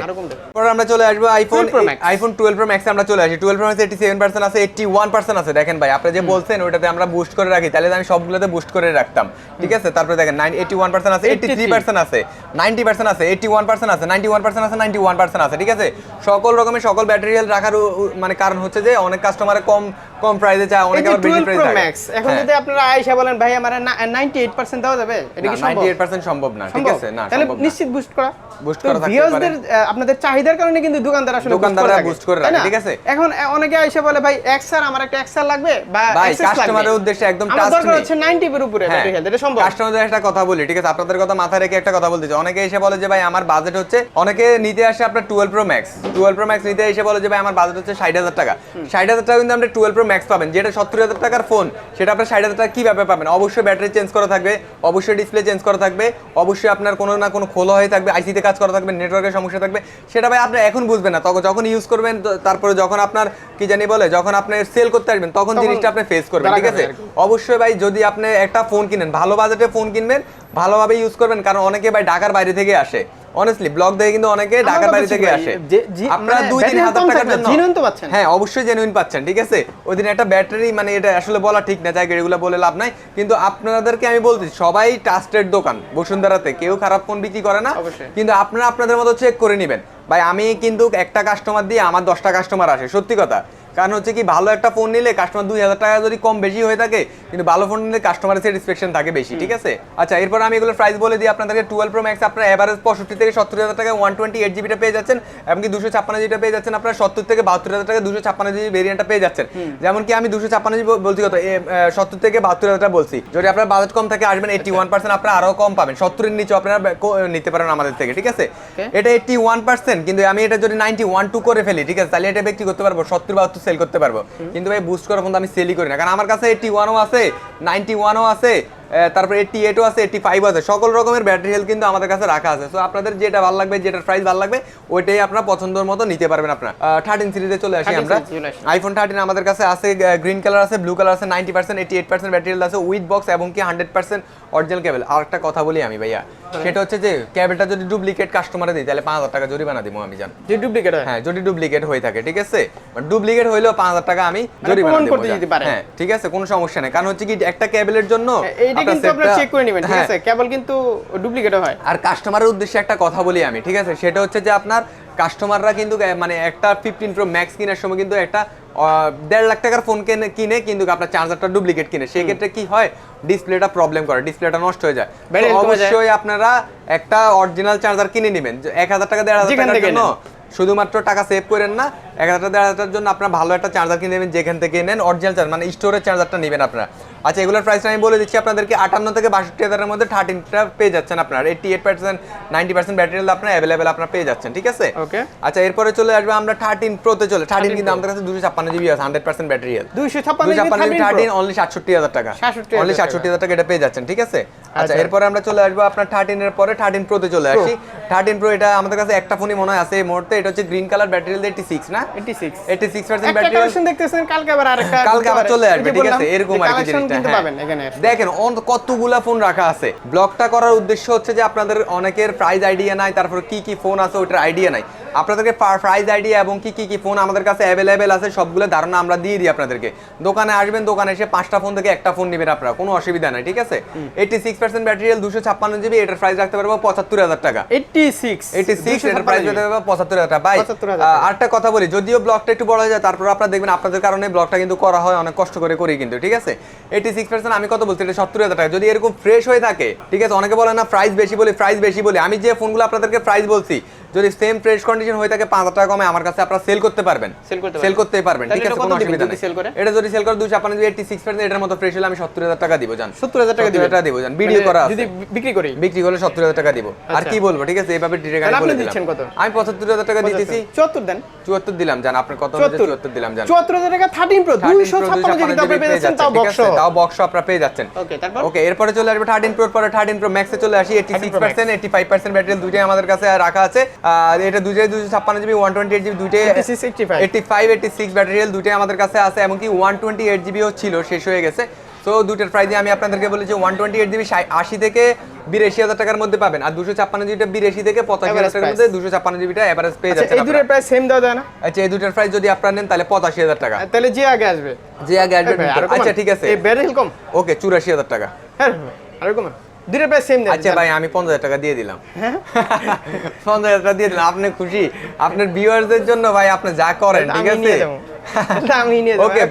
পরে আমরা চলে আসব iPhone 12 Pro iPhone twelve pro ম্যাক্সে আমরা চলে আসি। Twelve pro max eighty seven percent আছে এইটি ওয়ান পার্সেন্ট আছে। দেখেন ভাই আপনি যে বলছেন ওইটাতে আমরা বুস্ট করে রাখি তাহলে আমি সবগুলোতে বুস্ট করে রাখতাম। ঠিক আছে? তারপরে দেখেন নাইন এইটি ওয়ান পার্সেন্ট আছে এইটি থ্রি 83 পার্সেন্ট আছে। নাইনটি পার্সেন্ট আছে এইটি ওয়ান পার্সেন্ট আছে নাইনটি ওয়ান পার্সেন্ট আছে নাইনটি ওয়ান পার্সেন্ট আছে, ঠিক আছে? সকল রকমের সকল ব্যাটারি রাখার মানে কারণ হচ্ছে যে অনেক কাস্টমারে কম কম প্রাইসে চায় এই অনেকে আবার বেশি 12 এখন যদি আপনারা আয়েশা বলেন ভাই আমার 98% দেওয়া যাবে? এটা কি সম্ভব? নাইনটি এইট পার্সেন্ট সম্ভব না ঠিক আছে? না তাহলে নিশ্চিত বুস্ট করা। তো করা থাকতে পারে। দের, আপনাদের চাহিদার কারণে কিন্তু দোকানদার আসলে দোকানদাররা boost করে রাখে, ঠিক আছে? এখন অনেকে এসে বলে ভাই এক্সআর আমার একটা এক্সআর লাগবে বা লাগবে। customer-এর উদ্দেশ্যে একদম আমার trust দরকার হচ্ছে 90 এর উপরে হ্যাঁ। ব্যাটারি হেলথ এটা সম্ভব? কাস্টমারদের একটা কথা বলি ঠিক আছে? আপনাদের কথা মাথায় রেখে একটা কথা বলতেছি অনেকে এসে বলে যে ভাই আমার বাজেট হচ্ছে অনেকে নিতে আসে আপনার twelve pro max twelve pro max নিতে এসে বলে যে ভাই আমার বাজেট হচ্ছে ষাট হাজার টাকা। ষাট হাজার টাকা কিন্তু আপনি টুয়েলভ প্রো ম্যাক্স পাবেন। যেটা সত্তর হাজার টাকার ফোন সেটা আপনার ষাট হাজার টাকা কীভাবে পাবেন? অবশ্যই ব্যাটারি চেঞ্জ করা থাকবে অবশ্যই ডিসপ্লে চেঞ্জ করা থাকবে অবশ্যই আপনার কোনো না কোনো খোলা হয়ে থাকবে আইসিতে কাজ করা থাকবে নেটওয়ার্কের সমস্যা থাকবে। সেটা ভাই আপনি এখন বুঝবেন না তখন যখন ইউজ করবেন তারপরে যখন আপনার কি জানি বলে যখন আপনি সেল করতে আসবেন তখন জিনিসটা আপনি ফেস করবেন ঠিক আছে। অবশ্যই ভাই যদি আপনি একটা ফোন কিনেন ভালো বাজেটে ফোন কিনবেন ভালোভাবে ইউজ করবেন কারণ অনেকে ভাই ঢাকার বাইরে থেকে আসে। অনেস্টলি ব্লগ দেখে কিন্তু অনেকে ঢাকার বাইরে থেকে আসে। আপনারা মানে দুই তিন হাজার টাকার জন্য জেনুইন তো পাচ্ছেন। হ্যাঁ অবশ্যই জেনুইন পাচ্ছেন ঠিক আছে? ওই দিন একটা ব্যাটারি মানে এটা আসলে বলা ঠিক না জায়গা এগুলো বলে লাভ নাই। কিন্তু আপনাদেরকে আমি বলছি সবাই ট্রাস্টেড দোকান বসুন্ধরাতে। কেউ খারাপ ফোন বিক্রি করে না। কিন্তু আপনারা আপনাদের মতো চেক করে নেবেন। ভাই আমি কিন্তু একটা কাস্টমার দিয়ে আমার দশটা কাস্টমার আসে সত্যি কথা। কারণ হচ্ছে কি ভালো একটা ফোন নিলে কাস্টমার দুই হাজার টাকা যদি কম বেশি হয়ে থাকে কিন্তু ভালো ফোন নিলে কাস্টমারের স্যাটিসফ্যাকশন থাকে বেশি ঠিক আছে? আচ্ছা এরপর আমি এগুলো প্রাইস বলে দিই আপনাদেরকে টুয়েলভ প্রো ম্যাক্স আপনার এভারেজ পঁয়ষট্টি থেকে সত্তর হাজার টাকা ওয়ান টোয়েন্টি এইট জিবিটা পেয়ে যাচ্ছেন এমনকি দুশো ছাপ্পান্ন জিবিটা পেয়ে যাচ্ছেন আপনার সত্তর থেকে বাহাত্তর হাজার টাকা দুশো ছাপ্পান্ন জিবি ভেরিয়েন্টটা পেয়ে যাচ্ছেন। যেমন কি আমি দুশো ছাপ্পান্ন জিবি বলছি কথা সত্তর থেকে বাহাত্তর হাজার টাকা বলছি। যদি আপনার বাজেট কম থাকে আসবেন এইটি ওয়ান পার্সেন্ট আপনার আরও কম পাবেন। সত্তরের নিচে আপনারা নিতে পারেন আমাদের থেকে ঠিক আছে? এটা এইটি ওয়ান পার্সেন্ট কিন্তু আমি এটা যদি নাইনটি ওয়ান টু করে ফেলি ঠিক আছে তাহলে এটা ব্যক্তি করতে পারব সত্তর বাহাত্তর সেল করতে পারব। কিন্তু ভাই বুস্ট করার মধ্যে আমি সেলই করি না। কারণ আমার কাছে এইটি ওয়ানও আছে নাইনটি ওয়ানও আছে তারপরে এইটটি এইটও আছে এইটটি ফাইভ আছে সকল রকমের ব্যাটারি হেলথ কিন্তু আমাদের কাছে রাখা আছে। তো আপনাদের যেটা ভালো লাগবে যেটার প্রাইস ভালো লাগবে ওইটাই আপনার পছন্দের মতো নিতে পারবেন আপনার। থার্টিন সিরিজে চলে আসি আমরা। আইফোন থার্টিন আমাদের কাছে আছে গ্রিন কালার আছে ব্লু কালার আছে ninety percent eighty eight percent battery আছে উইথ বক্স এবং কি হান্ড্রেড পার্সেন্ট অরিজিনাল কেবল আর একটা কথা বলি আমি ভাইয়া সেটা হচ্ছে যে কেবলটা যদি ডুপ্লিকেট কাস্টমারে দিই তাহলে পাঁচ হাজার টাকা জরিমানা দিব আমি জান। যে ডুপ্লিকেট হয়? যদি ডুপ্লিকেট হয়ে থাকে ঠিক আছে? ডুপ্লিকেট হইলেও পাঁচ হাজার টাকা আমি মানে জরিমানা দেবো। দিতে পারে। হ্যাঁ ঠিক আছে? কোনো সমস্যা নেই। কারণ হচ্ছে কি একটা কেবলের জন্য আপনার কিন্তু আপনারা চেক করে নেবেন ঠিক হ্যাঁ, আছে? কেবল কিন্তু ডুপ্লিকেট হয়। আর কাস্টমারের উদ্দেশ্যে একটা কথা বলি আমি ঠিক আছে? সেটা হচ্ছে যে আপনার কাস্টমাররা কিন্তু মানে একটা ফিফটিন প্রো ম্যাক্স কেনার সময় কিন্তু একটা দেড় লাখ টাকার ফোন কিনে কিনে কিন্তু আপনার চার্জারটা ডুপ্লিকেট কিনে। সেক্ষেত্রে কি হয়? ডিসপ্লেটা প্রবলেম করে ডিসপ্লেটা নষ্ট হয়ে যায়। অবশ্যই আপনারা একটা অরিজিনাল চার্জার কিনে নেবেন। এক হাজার টাকা দেড় হাজার টাকার জন্য। শুধুমাত্র টাকা সেভ করেন না এক হাজার টাকা দেড় হাজার জন্য আপনার ভালো একটা চার্জার কিনে নেবেন যেখান থেকে নেন অরিজিনাল চার্জার মানে স্টোরের চার্জারটা নেবেন আপনারা। আচ্ছা এগুলোর প্রাইস আমি বলে দিচ্ছি আপনাদেরকে আটান্ন থেকে বাষট্টি হাজারের মধ্যে থার্টিনটা পেয়ে যাচ্ছেন আপনার। Eighty eight percent ninety percent battery আপনার অ্যাভেলেবেল আপনার পেয়ে যাচ্ছেন ঠিক আছে? ওকে আচ্ছা এরপরে চলে আসবে আমরা থার্টিন প্রোতে চলে থার্টিন কিন্তু আমাদের কাছে দুশো ছাপ্পান্ন জিবি আছে হান্ড্রেড পার্সেন্ট ব্যাটারি ছাপ্পান্ন দুশো ছাপ্পান্ন জিবি থার্টিন অনলি সাতষট্টি হাজার টাকা। অনলি সাতষট্টি হাজার টাকা এটা পেয়ে যাচ্ছেন ঠিক আছে? আচ্ছা আচ্ছা। এরপরে আমরা চলে আসব আপনার থার্টিন এর পরে থার্টিন প্রোতে চলে আসি। থার্টিন প্রো এটা আমাদের কাছে একটা ফোনই মনে হয় আছে এই মুহূর্তে এটা হচ্ছে green colour battery eighty six না? Eighty six eighty six percent battery দেখতেছেন কালকে আবার আরেকটা কালকে আবার চলে আসবে ঠিক আছে? এরকম আর কি কিন্তু হ্যাঁ। পাবেন এখানে দেখেন কতগুলা ফোন রাখা আছে। ব্লকটা করার উদ্দেশ্য হচ্ছে যে আপনাদের অনেকের প্রাইস আইডিয়া নাই তারপর কি কি ফোন আছে ওটার আইডিয়া নাই। আপনাদেরকে প্রাইস আইডিয়া এবং কি কি কি ফোন আমাদের কাছে অ্যাভেলেবেল আছে সবগুলো ধারণা আমরা দিয়ে দিই আপনাদেরকে। দোকানে আসবেন দোকানে এসে পাঁচটা ফোন থেকে একটা ফোন নেবেন আপনারা কোনো অসুবিধা নাই ঠিক আছে? এইটি সিক্স পার্সেন্ট ব্যাটারিয়াল দুশো ছাপ্পান্ন জিবি এটার প্রাইস রাখতে পারব পঁচাত্তর হাজার টাকা। এইটি সিক্স এইটি সিক্স এটার প্রাইস রাখতে পারব পঁচাত্তর হাজার টাকা। ভাই 75,000 আরেকটা কথা বলি যদিও ব্লগটা একটু বড় হয়ে যায় তারপর আপনারা দেখবেন আপনাদের কারণে ব্লগটা কিন্তু করা হয় অনেক কষ্ট করে করি কিন্তু ঠিক আছে? এইটি সিক্স পার্সেন্ট আমি কত বলছি এটা সত্তর হাজার টাকা। যদি এরকম ফ্রেশ হয়ে থাকে ঠিক আছে? অনেকে বলে না প্রাইস বেশি বলি প্রাইস বেশি বলি। আমি যে ফোনগুলো আপনাদেরকে প্রাইস বলছি যদি সেম ফ্রেশ কন্ডিশন হয়ে থাকে পাঁচ হাজার টাকা কমে আমার কাছে আপনারা সেল করতে পারবেন। সেল করতে পারবেন। ঠিক আছে কোনো অসুবিধা নেই। এটা যদি সেল করে দুশো আপনার যদি এইটি সিক্স পার্সেন্ট এটার মতো ফ্রেশ হলে আমি সত্তর হাজার টাকা দিব জান। 70,000 টাকা দিবেন? টাকা দিব জান ভিডিও করা যদি বিক্রি করি? বিক্রি করলে সত্তর হাজার টাকা দিব। আর আচ্ছা। কি বলব ঠিক আছে এইভাবে ডিরেক্ট আমি বলে দিচ্ছেন কত? আমি পঁচাত্তর হাজার টাকা দিতেছি। চুয়াত্তর দেন। চুয়াত্তর দিলাম জান। আপনার কত চুয়াত্তর। দিলাম জান। চুয়াত্তর হাজার টাকা থার্টিন প্রো দুইশো ছাপ্পান্ন জিবি তবে পেয়ে যাচ্ছেন তাও বক্স তাও বক্স আপনারা পেয়ে যাচ্ছেন। ওকে তারপর? ওকে এরপরে চলে আসবে থার্টিন প্রোর পরে থার্টিন প্রো ম্যাক্সে চলে আসি eighty 13 six percent eighty five percent battery দুইটাই আমাদের কাছে রাখা আছে। এটা দুইটাই দুশো ছাপ্পান্ন GB one twenty eight GB দুইটাই 86, 85 eighty five eighty six battery দুইটাই আমাদের কাছে আছে এমনকি ওয়ান টোয়েন্টি এইট জিবিও ছিল শেষ হয়ে গেছে। তো দুইটার প্রাইসে আমি আপনাদেরকে বলেছি ওয়ান টোয়েন্টি এইট জিবি আশি থেকে বিরাশি হাজার টাকার মধ্যে পাবেন আর দুশো ছাপ্পান্ন জিবিটা বিরাশি থেকে পঁচাশি হাজার টাকার মধ্যে দুশো ছাপ্পান্ন জিবিটা এভারেজ পেয়ে আচ্ছা, যাচ্ছেন এই দুটোর প্রাইস সেম দেওয়া যায় না? আচ্ছা এই দুটার প্রাইস যদি আপনারা নেন তাহলে পঁচাশি হাজার টাকা। তাহলে যে আগে আসবে। যে আগে আসবে। আচ্ছা ঠিক আছে। এই ব্যারেল কম? ওকে চুরাশি হাজার টাকা। হ্যাঁ আরও কমান। দুটোর প্রাইস সেম আচ্ছা ভাই আমি পঞ্চাশ হাজার টাকা দিয়ে দিলাম। হ্যাঁ? পঞ্চাশ হাজার টাকা দিয়ে দিলাম। আপনি খুশি। আপনার ভিউয়ারদের জন্য ভাই আপনি যা করেন ঠিক আছে। আমি নিয়ে ওকে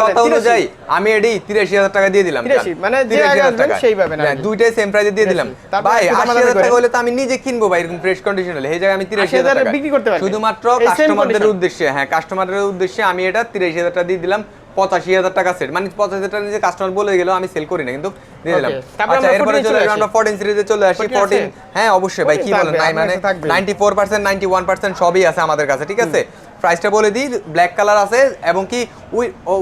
কথা অনুযায়ী আমি এডি তিরাশি হাজার টাকা দিয়ে দিলাম 83 মানে যে আগে আসবেন টাকা। সেই পাবেন আর হ্যাঁ, দুইটাই সেম প্রাইসে দিয়ে দিলাম। ভাই একটু আশি দামাদামি হাজার টাকা হলে তো আমি নিজে কিনবো ভাই এরকম ফ্রেশ কন্ডিশন হলে। এই জায়গায় আমি টাকা। বিক্রি করতে পারবেন। শুধুমাত্র কাস্টমারদের উদ্দেশ্যে হ্যাঁ কাস্টমারের উদ্দেশ্যে আমি এটা তিরাশি হাজার টাকা দিয়ে দিলাম পঁচাশি হাজার টাকা সেট মানে পঁচাশি হাজার টাকা নিজে কাস্টমার বলে গেল আমি সেল করি না কিন্তু দিয়ে দিলাম। আচ্ছা এরপরে 14 চলে আমরা। ফোরটিন সিরিজে চলে আসি 14 ফোরটিন হ্যাঁ অবশ্যই ভাই কি 14 বলেন? নাই মানে ninety four percent ninety one percent সবই আছে আমাদের কাছে ঠিক আছে? প্রাইসটা বলে দিই ব্ল্যাক কালার আছে এবং কি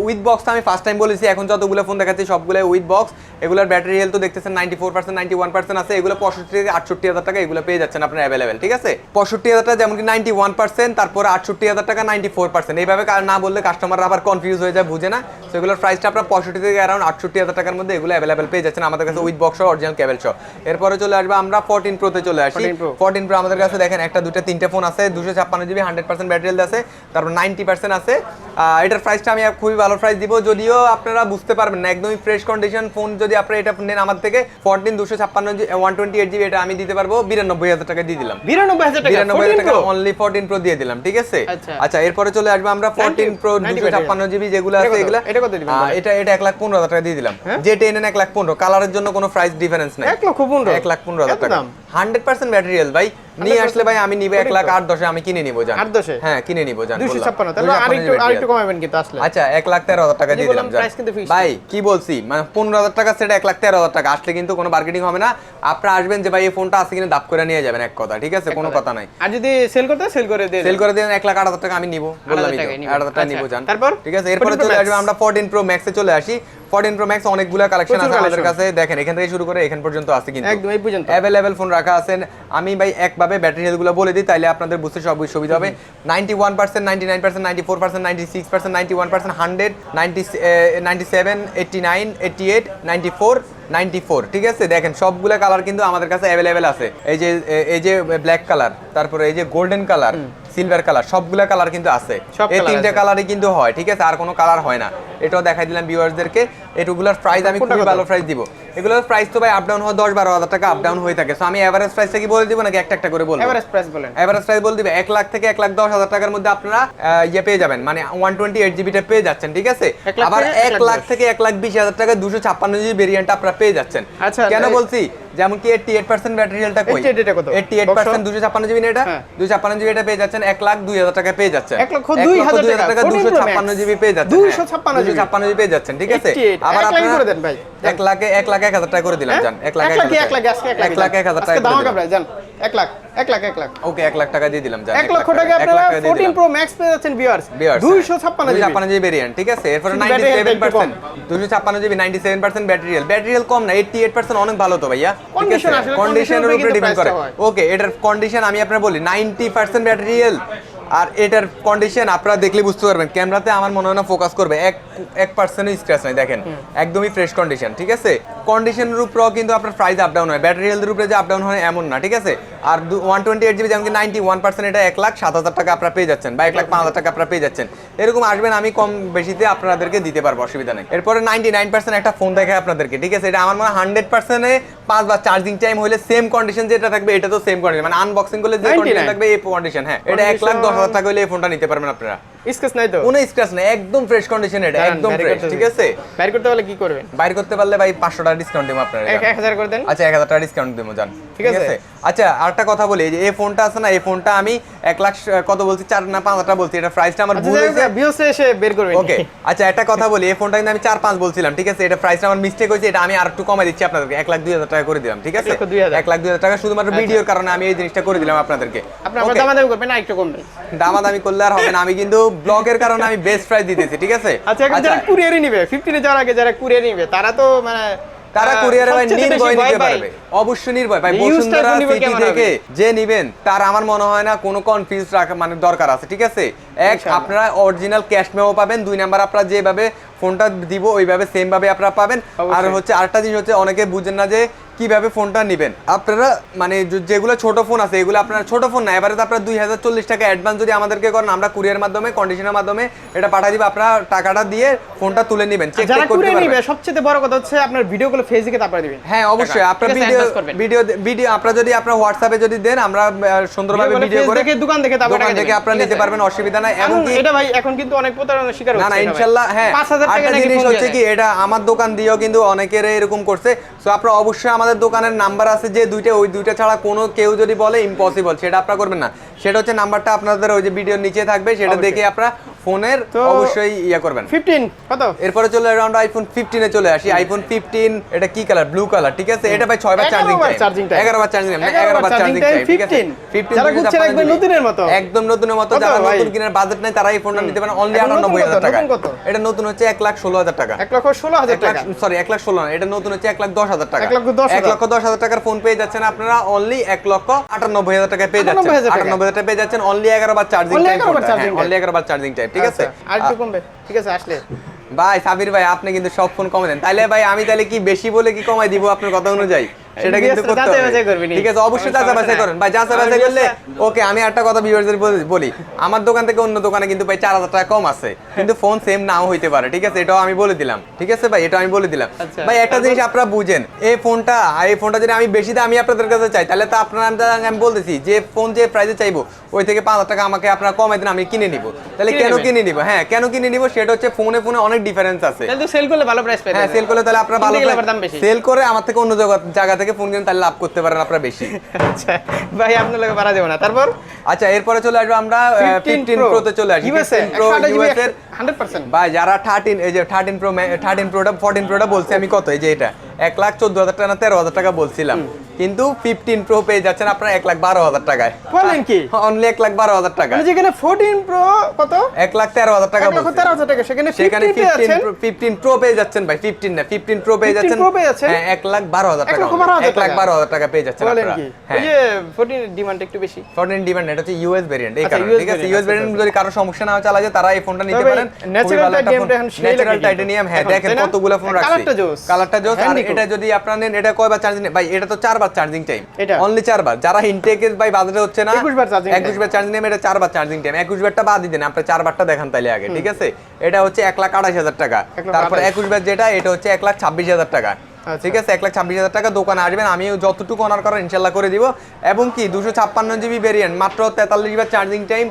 উইথ বক্সটা আমি ফার্স্ট টাইম বলেছি এখন যতগুলো ফোন দেখাচ্ছি সবগুলো উইথ বক্স এগুলোর ব্যাটারি হেলথ তো দেখতেছেন ninety four percent ninety one percent আছে এগুলো পঁয়ষট্টি থেকে আটষট্টি হাজার টাকা এগুলো পেয়ে যাচ্ছেন আপনার অ্যাভেলেবেল ঠিক আছে? পঁয়ষট্টি হাজার টাকা যেমন কি নাইনটি ওয়ান পার্সেন্ট তারপরে আটষট্টি হাজার টাকা নাইনটি ফোর পার্সেন্ট এইভাবে না বললে কাস্টমাররা আবার কনফিউজ হয়ে যায় বুঝে না? সেগুলোর প্রাইসটা আপনার পঁয়ষট্টি থেকে অ্যারাউন্ড আটষট্টি হাজার টাকার মধ্যে এগুলো অ্যাভেলেবেল পেয়ে যাচ্ছেন আমাদের কাছে উইথ বক্স অরিজিনাল কেবল সহ। এরপরে চলে আসবে আমরা ফোরটিন প্রোতে চলে আসি। 14 ফোরটিন প্রো আমাদের কাছে দেখেন একটা দুটো তিনটে ফোন আছে দুশো ছাপ্পান্ন জিবি হান্ড্রেড পার্সেন্ট ব্যাটারি আছে। তারপর নাইনটি পার্সেন্ট আছে। এটার প্রাইসটা আমি খুবই ভালো প্রাইস দিব যদিও আপনারা বুঝতে পারবেন না একদমই ফ্রেশ কন্ডিশন ফোন যদি আপনারা এটা নেন আমার থেকে ফোরটিন দুশো ছাপ্পান্ন ওয়ান টোয়েন্টি এইট জিবি এটা আমি দিতে পারব বিরানব্বই হাজার টাকা দিয়ে দিলাম। বিরানব্বই হাজার টাকা? বিরানব্বই হাজার টাকা অনলি ফোরটিন প্রো দিয়ে দিলাম ঠিক আছে? আচ্ছা। আচ্ছা এরপরে চলে আসবে আমরা ফোরটিন প্রো দুশো ছাপ্পান্ন জিবি যেগুলো আছে এগুলো এটা? এটা এক লাখ পনেরো হাজার টাকা দিয়ে দিলাম। হ্যাঁ? যে টেন এক লাখ পনেরো কালারের জন্য কোনো প্রাইস ডিফারেন্স নাই। এক লক্ষ পনেরো? এক লাখ পনেরো হাজার টাকা। হান্ড্রেড পার্সেন্ট ম্যাটেরিয়াল ভাই। নিয়ে আসলে ভাই আমি নিবে এক লাখ আট দশে আমি কিনে নিবো জান। আট দশে? হ্যাঁ কিনে নিবো। জান তাহলে আরেকটু আরেকটু কমাবেন কিন্তু আসলে। আচ্ছা এক লাখ তেরো হাজার টাকা দিয়ে দিলাম জান। কিন্তু ভাই কি বলছি? মানে পনেরো হাজার টাকা সেটা এক লাখ তেরো হাজার টাকা। আসলে কিন্তু কোনো বার্গেনিং হবে না। আপনারা আসবেন যে ভাই এই ফোনটা আছে কিনা দাপ করে নিয়ে যাবেন এক কথা ঠিক আছে? কোনো কথা। নাই। আর যদি সেল করতে সেল করে দিয়ে সেল করে দিন এক লাখ আট হাজার টাকা আমি নিবো। বললামই তো। হাজার টাকা নিব নিবো জান। তারপর? ঠিক আছে? এরপরে চলে আসবে আমরা ফোরটিন প্রো ম্যাক্সে চলে আসি। ফোরটিন প্রো ম্যাক্স অনেকগুলো কালেকশন আছে আমাদের কাছে। দেখেন এখান থেকে শুরু করে এখান পর্যন্ত আছে কিন্তু। একদম এই পর্যন্ত। অ্যাভেলেবেল ফোন রাখা আছেন আমি ভাই একভাবে ব্যাটারি হেলথগুলো বলে দিই তাইলে আপনাদের বুঝতে সব সুবিধা হবে। Ninety one percent ninety nine percent ninety four percent ninety six percent ninety one percent hundred ninety ninety seven eighty nine eighty eight ninety four ninety four ঠিক আছে? দেখেন সবগুলো কালার কিন্তু আমাদের কাছে অ্যাভেলেবেল আছে। এই যে এই যে ব্ল্যাক কালার তারপরে এই যে গোল্ডেন কালার সিলভার কালার সবগুলা কালার কিন্তু আছে। এই তিনটে কালারই কিন্তু হয় ঠিক আছে? আর কোনো কালার হয় না। এটাও দেখাই দিলাম ভিউয়ার্সদেরকে এটুকুলার প্রাইস আমি খুবই ভালো প্রাইস দিব। এগুলোর প্রাইস তো ভাই আপ ডাউন হয় দশ বারো হাজার টাকা আপ ডাউন হয়ে থাকে। সো আমি এভারেজ প্রাইসটা কি বলে দিব নাকি একটা একটা করে বলব? এভারেজ প্রাইস বলেন। এভারেজ প্রাইস বলে দিবে এক লাখ থেকে এক লাখ দশ হাজার টাকার মধ্যে আপনারা ইয়ে পেয়ে যাবেন। মানে ওয়ান টোয়েন্টি এইট জিবিটা পেয়ে যাচ্ছেন ঠিক আছে? আবার এক লাখ থেকে এক লাখ বিশ হাজার টাকা দুশো ছাপ্পান্ন জিবি ভেরিয়েন্ট আপনারা পেয়ে যাচ্ছেন। আচ্ছা, কেন বলছি? যেমন কি এইটটি এইট পার্সেন্ট ব্যাটারি হেলটা কই? 88 এটা কত? এইটটি এইট পার্সেন্ট দুশো ছাপ্পান্ন জিবি এটা? হ্যাঁ। দুশো ছাপ্পান্ন জিবি এটা পেয়ে যাচ্ছেন এক লাখ দুই হাজার টাকা পেয়ে যাচ্ছেন। এক লক্ষ দুই হাজার টাকা, দুশো ছাপ্পান্ন জিবি পেয়ে যাচ্ছেন 256 দুশো ছাপ্পান্ন জিবি পেয়ে যাচ্ছেন ঠিক আছে? 88 আবার আপনারা এক লাখে এক লাখ এক হাজার টাকা করে দিলাম হ্যাঁ? জান। এক লাখ এক লাখে এক লাখে এক লাখ এক হাজার টাকা করে দামাকা জান। এক লাখ এক লাখ এক লাখ। ওকে এক লাখ টাকা দিয়ে দিলাম জান। এক লক্ষ টাকা আপনারা টাকা দিয়ে 14 দিলাম। প্রো ম্যাক্স পেয়ে যাচ্ছেন ভিউয়ার্স Viewers, 256 দুশো জিবি ছাপ্পান্ন জিবি ভেরিয়েন্ট ঠিক আছে? এরপরে নাইনটি সেভেন পার্সেন্ট দুশো ছাপ্পান্ন GB ninety seven percent battery health battery health কম না এইটটি এইট পার্সেন্ট অনেক ভালো তো ভাইয়া। কন্ডিশনের উপরে ডিপেন্ড করে। হয়। ওকে এটার কন্ডিশন আমি আপনার বলি নাইনটি পার্সেন্ট ব্যাটারি হেল আর এটার কন্ডিশন আপনারা দেখলে বুঝতে পারবেন। ক্যামেরাতে আমার মনে হয় না ফোকাস করবে। এক এক পার্সেন্টও স্ক্র্যাচ নাই দেখেন। একদমই ফ্রেশ কন্ডিশন ঠিক আছে? কন্ডিশনের উপরেও কিন্তু আপনার প্রাইস আপ ডাউন হয়। ব্যাটারি হেলথের উপরে যে আপ ডাউন হয় এমন না ঠিক আছে? আর ওয়ান টোয়েন্টি এইট জিবি যেমন নাইনটি ওয়ান পার্সেন্ট এটা এক লাখ সাত হাজার টাকা আপনারা পেয়ে যাচ্ছেন বা এক লাখ পাঁচ হাজার টাকা আপনারা পেয়ে যাচ্ছেন। এরকম আসবেন আমি কম বেশিতে আপনাদেরকে দিতে পারব অসুবিধা নেই। এরপরে নাইনটি নাইন পার্সেন্ট একটা ফোন দেখায় আপনাদেরকে ঠিক আছে? এটা আমার মনে হয় হান্ড্রেড পার্সেন্টে পাঁচ বা চার্জিং টাইম হলে সেম কন্ডিশন যেটা থাকবে এটা তো সেম কন্ডিশন মানে আনবক্সিং করলে যে কন্ডিশন থাকবে এই কন্ডিশন হ্যাঁ। এটা এক লাখ দশ হাজার টাকা হলে এই ফোনটা নিতে পারবেন আপনারা। স্কেচ নাই তো? কোনো স্ক্র্যাচ নেই একদম ফ্রেশ কন্ডিশন এটা একদম ফ্রেশ ঠিক আছে? বাইর করতে পারলে কি করবেন? বাইর করতে পারলে ভাই পাঁচশো টাকা ডিসকাউন্ট দেবো আপনারা এক এক হাজার করে দেন। আচ্ছা এক হাজার টাকা ডিসকাউন্ট দেবো জান। ঠিক আছে? আচ্ছা আরেকটা কথা বলি এই যে এই ফোনটা আছে না এই ফোনটা আমি এক লাখ কত বলছি? চার না পাঁচ হাজার টাকা বলছি এটা প্রাইসটা আমার আচ্ছা ভুল হয়েছে। ভিউসে এসে বের করবেন। ওকে আচ্ছা একটা কথা বলি এই ফোনটা কিন্তু আমি চার পাঁচ বলছিলাম ঠিক আছে? এটা প্রাইসটা আমার মিস্টেক হয়েছে এটা আমি আর একটু কমাই দিচ্ছি আপনাদেরকে এক লাখ দুই হাজার টাকা করে দিলাম ঠিক আছে? এক লাখ দুই হাজার টাকা শুধুমাত্র ভিডিওর কারণে আমি এই জিনিসটা করে দিলাম আপনাদেরকে। দামাদামি করবেন না একটু কমবে দামাদামি করলে আর হবে না। আমি কিন্তু ব্লগের কারণে আমি বেস্ট প্রাইস দিতেছি ঠিক আছে? আচ্ছা এখন যারা কুরিয়ারে নিবে 15 এ যাওয়ার আগে যারা কুরিয়ার নিবে তারা তো মানে তারা কুরিয়ারে ভাই নির্ভয় নিতে পারবে। অবশ্যই নির্ভয়। ভাই বসুন্ধরা সিটি থেকে যে নিবেন তার আমার মনে হয় না কোনো কনফিউজ রাখা মানে দরকার আছে ঠিক আছে? এক আপনারা অরিজিনাল ক্যাশ মেমো পাবেন দুই নাম্বার আপনারা যেভাবে ফোনটা দিব ওইভাবে সেম ভাবে আপনারা পাবেন। আর হচ্ছে আরেকটা জিনিস হচ্ছে অনেকে বুঝেন না যে কীভাবে ফোনটা নেবেন? আপনারা মানে যেগুলো ছোট ফোন আছে এগুলো আপনারা ছোট ফোন না। এবারে তো আপনারা দুই হাজার চল্লিশ টাকা অ্যাডভান্স যদি আমাদেরকে করেন আমরা কুরিয়ার মাধ্যমে কন্ডিশনের মাধ্যমে এটা পাঠিয়ে দিব। আপনারা টাকাটা দিয়ে ফোনটা তুলে নেবেন চেক করতে পারবেন। সবচেয়ে বড় কথা হচ্ছে আপনার ভিডিওগুলো ফেসবুকে তারপরে দিবেন হ্যাঁ অবশ্যই। আপনার ভিডিও ভিডিও ভিডিও আপনারা যদি আপনার হোয়াটসঅ্যাপে যদি দেন আমরা সুন্দরভাবে ভিডিও করে দেখে দোকান দেখে তারপরে দোকান থেকে। আপনারা নিতে পারবেন অসুবিধা নাই। এখন এমনকি এটা ভাই এখন কিন্তু অনেক প্রতারণার শিকার না হচ্ছে না এটা ভাই। ইনশাল্লাহ হ্যাঁ। 5000 টাকা নাকি জিনিস হচ্ছে কি এটা আমার দোকান দিয়েও কিন্তু অনেকের এরকম করছে। সো আপনারা অবশ্যই আমাদের দোকানের নাম্বার আছে যে দুইটা ওই দুইটা ছাড়া কোনো কেউ যদি বলে ইম্পসিবল সেটা আপনারা করবেন না। সেটা হচ্ছে নাম্বারটা আপনাদের ওই যে ভিডিওর নিচে থাকবে সেটা দেখে আপনারা ফোনের অবশ্যই ইয়ে করবেন। 15 কত? এরপরে চলে আমরা আইফোন 15 এ চলে আসি। আইফোন 15 এটা কি কালার ব্লু কালার ঠিক আছে? এটা ভাই 6 বার চার্জিং টাইম 11 বার চার্জিং টাইম 11 11 বার চার্জিং টাইম ঠিক আছে? 15 যারা ঘুরছে রাখবে নতুনের মতো। একদম নতুনের মতো যারা নতুন কিনার বাজেট নাই তারা এই ফোনটা নিতে পারেন অনলি এখন নতুন 98000 টাকা। এটা নতুন হচ্ছে 1 লাখ 16 হাজার টাকা। 1 লক্ষ 16 হাজার এক লাখ টাকা। সরি এক লাখ ষোলো না এটা নতুন হচ্ছে এক লাখ দশ হাজার টাকা। এক লক্ষ দশ এক হাজার। লক্ষ দশ হাজার টাকার ফোন পেয়ে যাচ্ছেন আপনারা অনলি এক লক্ষ আটানব্বই হাজার টাকায় পেয়ে যাচ্ছেন। 98,000 টাকা। পেয়ে যাচ্ছেন অনলি এগারো বার চার্জিং টাইম 11 অনলি এগারো বার চার্জিং টাইম ঠিক আছে? আচ্ছা, আর একটু কমবে। ঠিক আছে আসলে। ভাই সাবির ভাই আপনি কিন্তু সব ফোন কমে দেন। তাইলে ভাই আমি তাহলে কি বেশি বলে কি কমাই দিব আপনার কথা অনুযায়ী? [laughs] সেটা কিন্তু করতে হবে। ঠিক আছে অবশ্যই যাচাই বাছাই করেন। ভাই যাচাই আমার বাছাই করলে ওকে আমি একটা কথা ভিউয়ারদের বলি আমার দোকান থেকে অন্য দোকানে কিন্তু ভাই চার হাজার টাকা কম আছে। কিন্তু ফোন সেম নাও হইতে পারে ঠিক আছে? এটাও আমি বলে দিলাম। ঠিক আছে ভাই? এটা আমি বলে দিলাম। আচ্ছা, ভাই একটা জিনিস আপনারা বুঝেন। এই ফোনটা এই ফোনটা যদি আমি বেশি দামি আপনাদের কাছে চাই তাহলে তো আপনারা আমি বলতেছি যে ফোন যে প্রাইসে চাইব ওই থেকে পাঁচ হাজার টাকা আমাকে আপনারা কমাই দিন আমি কিনে নিব। তাহলে কেন কিনে নিব? হ্যাঁ কেন কিনে নিব? সেটা হচ্ছে ফোনে ফোনে অনেক ডিফারেন্স আছে। সেল করলে ভালো প্রাইস হ্যাঁ সেল করলে তাহলে আপনারা ভালো সেল করে আমার থেকে অন্য জায়গা- জায়গা থেকে ফোন কিনে তাহলে লাভ করতে পারেন আপনারা বেশি। আচ্ছা ভাই আপনার লোকে পারা যাবে না। তারপর? আচ্ছা এরপরে চলে আসব আমরা ফিফটিন প্রো তে চলে আসি ইউএসএ 15 প্রো ইউএস এর 100% ভাই যারা থার্টিন এই যে থার্টিন প্রো থার্টিন প্রোটা ফোরটিন প্রোটা বলছি আমি কত? এই যে এটা। এক লাখ চোদ্দ হাজার টাকা তেরো হাজার টাকা বলছিলাম। কিন্তু ফিফটিন প্রো পেয়ে যাচ্ছেন আপনার এক লাখ বারো হাজার টাকায়। বলেন কি? অনলি এক লাখ বারো হাজার টাকা মানে যেখানে ফোরটিন প্রো কত? এক লাখ তেরো হাজার টাকা। তেরো হাজার টাকা সেখানে সেখানে ফিফটিন ফিফটিন প্রো পেয়ে যাচ্ছেন ভাই ফিফটিন না ফিফটিন প্রো পেয়ে যাচ্ছেন। Pro পেয়ে যাচ্ছেন? হ্যাঁ, এক লাখ বারো হাজার টাকা এক লাখ বারো হাজার টাকা। পেয়ে যাচ্ছেন বলেন কি? হ্যাঁ। ফোরটিন ডিমান্ড একটু বেশি। ফরেন ডিমান্ড এটা হচ্ছে ইউএস ভেরিয়েন্ট এই আচ্ছা, কারণে ঠিক আছে? ইউএস আচ্ছা, ভেরিয়েন্ট আচ্ছা। যদি কারও সমস্যা না হয় চালা যায় তারা এই ফোনটা নিতে পারেন। ন্যাচারাল। টাইটানিয়াম হ্যাঁ দেখেন কতগুলো ফোন রাখছি। কালারটা জোস। কালারটা জোস আর। এটা যদি আপনারা নেন এটা কয়বার চার্জিং ভাই এটা তো চারবার চার্জিং টাইম এটা? অনলি চারবার যারা ইনটেকের ভাই বাজারে হচ্ছে না 21 বার চার্জিং time। 21 বার চার্জিং টাইম এটা চারবার চার্জিং টাইম 21 বারটা বাদ দেন আপনি চারবারটা দেখান তাইলে আগে ঠিক আছে এটা হচ্ছে এক লাখ আঠাশ হাজার টাকা এক লাখ তারপরে আঠাশ। একুশ বার যেটা এটা হচ্ছে এক লাখ ছাব্বিশ হাজার টাকা। ঠিক আছে এক লাখ ছাব্বিশ হাজার টাকা দোকানে আসবেন। আমি যতটুকু অনার করার ইনশাল্লাহ করে দিব। এবং কি দুশো ছাপ্পান্ন জিবি ভেরিয়েন্ট মাত্র তেতাল্লিশ বার charging time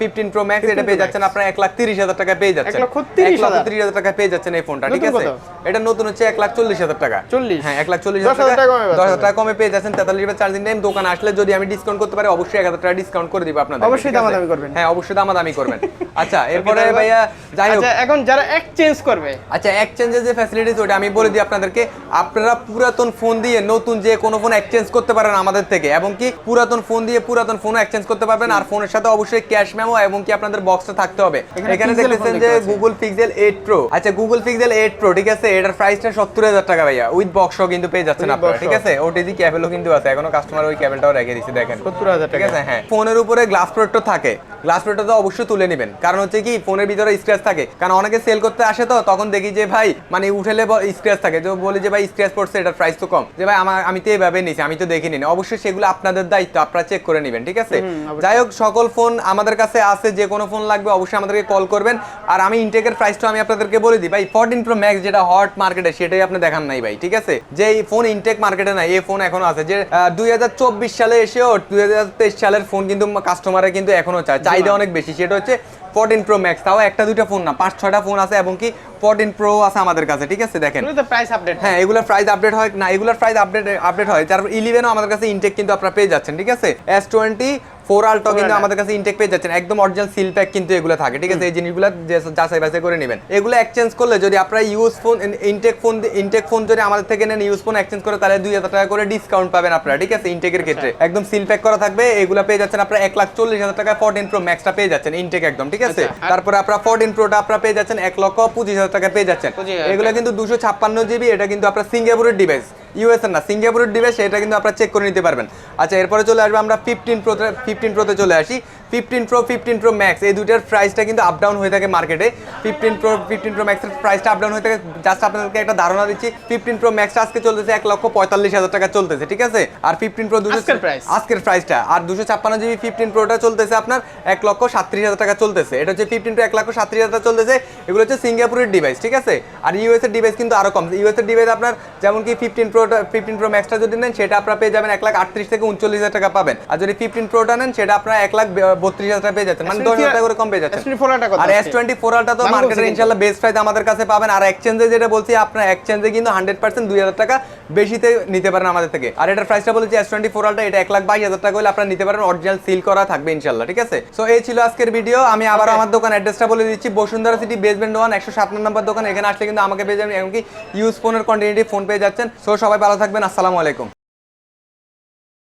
fifteen pro max এটা পেয়ে যাচ্ছেন আপনার এক লাখ তিরিশ হাজার টাকা পেয়ে যাচ্ছেন। এক লক্ষ তিরিশ হাজার। টাকা পেয়ে যাচ্ছেন এই ফোনটা ঠিক আছে? এটা নতুন হচ্ছে এক লাখ চল্লিশ হাজার টাকা। 40? হ্যাঁ এক লাখ চল্লিশ হাজার টাকা দশ হাজার টাকা কমে পেয়ে যাচ্ছেন তেতাল্লিশ বার চার্জিং টাইম দোকান আসলে যদি আমি ডিসকাউন্ট করতে পারি অবশ্যই এক হাজার টাকা ডিসকাউন্ট করে দিব আপনাদের। অবশ্যই ঠিক আছে? দামাদামি করবেন। হ্যাঁ অবশ্যই দামাদামি করবেন। আচ্ছা [laughs] এরপরে ভাইয়া যাই হোক। আচ্ছা এখন যারা এক্সচেঞ্জ করবে। আচ্ছা এক্সচেঞ্জের যে ফ্যাসিলিটিস ওটা আমি বলে দিই আপনাদেরকে। আপনারা পুরাতন ফোন দিয়ে নতুন যে কোনো ফোন এক্সচেঞ্জ করতে পারেন আমাদের থেকে। এবং কি পুরাতন ফোন দিয়ে পুরাতন ফোনও এক্সচেঞ্জ করতে পারবেন। আর ফোনের সাথে অবশ্যই ক্যাশ মেমো এবং কি আপনাদের বক্সটা থাকতে হবে। এখানে দেখতেছেন যে গুগল পিক্সেল এইট প্রো আচ্ছা গুগল পিক্সেল এইট প্রো ঠিক আছে? এটার প্রাইসটা সত্তর হাজার টাকা ভাইয়া। উইথ বক্সও কিন্তু পেয়ে যাচ্ছেন আপনারা ঠিক। আছে? ওটিজি ক্যাবেলও কিন্তু আছে। এখনও কাস্টমার ওই ক্যাবেলটাও রেখে দিচ্ছে দেখেন। সত্তর হাজার ঠিক টাকা। আছে হ্যাঁ। ফোনের উপরে গ্লাস প্রোটেক্টর থাকে। গ্লাস প্রোটেক্টর তো অবশ্যই তুলে নেবেন। কারণ হচ্ছে কি ফোনের ভিতরে স্ক্র্যাচ থাকে। কারণ অনেকে সেল করতে আসে তো তখন দেখি যে ভাই মানে উঠেলে স্ক্র্যাচ থাকে। তো বলি যে ভাই স্ক্র্যাচ পড়ছে এটার প্রাইস তো কম। যে ভাই আমার আমি তো এইভাবে নিছি আমি তো দেখিনি না। অবশ্যই সেগুলো আপনাদের দায়িত্ব আপনারা চেক করে নেবেন ঠিক আছে? যাই হোক সকল ফোন আমাদের কাছে আছে যে কোনো ফোন লাগবে অবশ্যই আমাদেরকে কল করবেন। আর আমি ইনটেকের প্রাইসটা আমি আপনাদেরকে বলে দিই ভাই ফোরটিন প্রো ম্যাক্স যেটা হট মার্কেটে সেটাই আপনি দেখান নাই ভাই ঠিক আছে? যে এই ফোন ইনটেক মার্কেটে নাই এই ফোন এখনও আছে। যে দুই হাজার চব্বিশ সালে এসেও দুই হাজার তেইশ সালের ফোন কিন্তু কাস্টমারে কিন্তু এখনও চায়। চাহিদা অনেক বেশি সেটা হচ্ছে ফোরটিন প্রো ম্যাক্স তাও একটা দুইটা ফোন না পাঁচ ছয়টা ফোন আছে এবং কি ফোরটিন প্রো আছে আমাদের কাছে ঠিক আছে? দেখেন। প্রাইস আপডেট হ্যাঁ। এগুলোর প্রাইস আপডেট হয় না এগুলোর প্রাইস আপডেট আপডেট হয়। তারপর ইলেভেনও আমাদের কাছে ইনটেক কিন্তু আপনারা পেয়ে যাচ্ছেন ঠিক আছে? এস টোয়েন্টি ফোর আলটো কিন্তু আমাদের কাছে ইনটেক পেয়ে যাচ্ছেন। একদম অরিজিনাল সিল প্যাক কিন্তু এগুলো থাকে ঠিক আছে? এই জিনিসগুলো যাচাই বাছাই করে নেবেন। এগুলো এক্সচেঞ্জ করলে যদি আপনারা use phone intact phone intact phone যদি আমাদের থেকে নেন ইউজ ফোন এক্সচেঞ্জ করে তাহলে দুই হাজার টাকা করে ডিসকাউন্ট পাবেন আপনারা ঠিক আছে? ইনটেকের ক্ষেত্রে। একদম সিল প্যাক করা থাকবে এগুলো পেয়ে যাচ্ছেন আপনারা এক লাখ চল্লিশ হাজার টাকা ফোরটিন প্রো ম্যাক্সটা পেয়ে যাচ্ছেন ইনটেক একদম ঠিক আছে? আচ্ছা, তারপরে আপনারা ফোরটিন প্রোটা আপনারা পেয়ে যাচ্ছেন এক লক্ষ পঁচিশ হাজার টাকা পেয়ে যাচ্ছেন। 25,000 এগুলো কিন্তু দুশো ছাপ্পান্ন জিবি এটা কিন্তু আপনার সিঙ্গাপুরের ডিভাইস ইউএস এর না সিঙ্গাপুরের ডিভাইস এটা কিন্তু আপনারা চেক করে নিতে পারবেন। আচ্ছা এরপরে চলে আসবে আমরা ফিফটিন প্রোতে ফিফটিন প্রোতে চলে আসি। Fifteen pro fifteen pro max এই দুইটার প্রাইসটা কিন্তু আপ ডাউন হয়ে থাকে মার্কেটে ফিফটিন প্রো ফিফটিন প্রো ম্যাক্সের প্রাইসটা আপ ডাউন হয়ে থাকে। জাস্ট আপনাদেরকে একটা ধারণা দিচ্ছি ফিফটিন প্রো ম্যাক্সটা আজকে চলতেছে এক লক্ষ পঁয়তাল্লিশ হাজার টাকা চলতেছে ঠিক আছে? আর ফিফটিন প্রো দুশো আজকের প্রাইসটা আর দুশো ছাপ্পান্ন জিবি ফিফটিন প্রোটা চলতেছে আপনার এক লক্ষ সাতত্রিশ হাজার টাকা চলতেছে। এটা হচ্ছে ফিফটিন প্রো এক লক্ষ সাতত্রিশ হাজার টাকা চলতেছে। এগুলো হচ্ছে সিঙ্গাপুরের ডিভাইস ঠিক আছে? আর ইউএস এর ডিভাইস কিন্তু আরও কম। ইউএস এর ডিভাইস আপনার যেমন কি ফিফটিন প্রোটা ফিফটিন প্রো ম্যাক্সটা যদি নেন সেটা আপনারা পেয়ে যাবেন এক লাখ আটত্রিশ থেকে উনচল্লিশ হাজার টাকা পাবেন। আর যদি ফিফটিন প্রোটা নেন সেটা আপনারা এক লাখ বত্রিশ হাজার টাকা পেয়ে যাচ্ছেন। মানে দশ হাজার টাকা করে কম পেয়ে যাচ্ছেন। S24 আলটা কত আর আজকে? এস টোয়েন্টি ফোর আলটা তো। ইনশাল্লাহ বেস্ট প্রাইস আমাদের কাছে পাবেন। আর এক্সচেঞ্জে যেটা বলছি আপনার এক্সচেঞ্জে কিন্তু হান্ড্রেড পার্সেন্ট দুই হাজার টাকা বেশিতে নিতে পারেন আমাদের থেকে। আর এটার প্রাইসটা বলেছি এস টোয়েন্টি ফোর আলটা এটা এক লাখ বাইশ হাজার টাকা হলে আপনারা নিতে পারেন। অরিজিনাল সিল করা থাকবে ইনশাল্লাহ ঠিক আছে? সো এই ছিল আজকের ভিডিও আমি আবার আমার দোকান অ্যাড্রেসটা বলে দিচ্ছি। বসুন্ধরা সিটি বেসমেন্ট ওয়ান একশো সাত নম্বর দোকান। এখানে আসলে কিন্তু আমাকে পেয়ে যাবেন। এমনকি ইউজ ফোনের কন্টিনিউটি ফোন পেয়ে যাচ্ছেন। সো সবাই ভালো থাকবেন। আসসালামু আলাইকুম।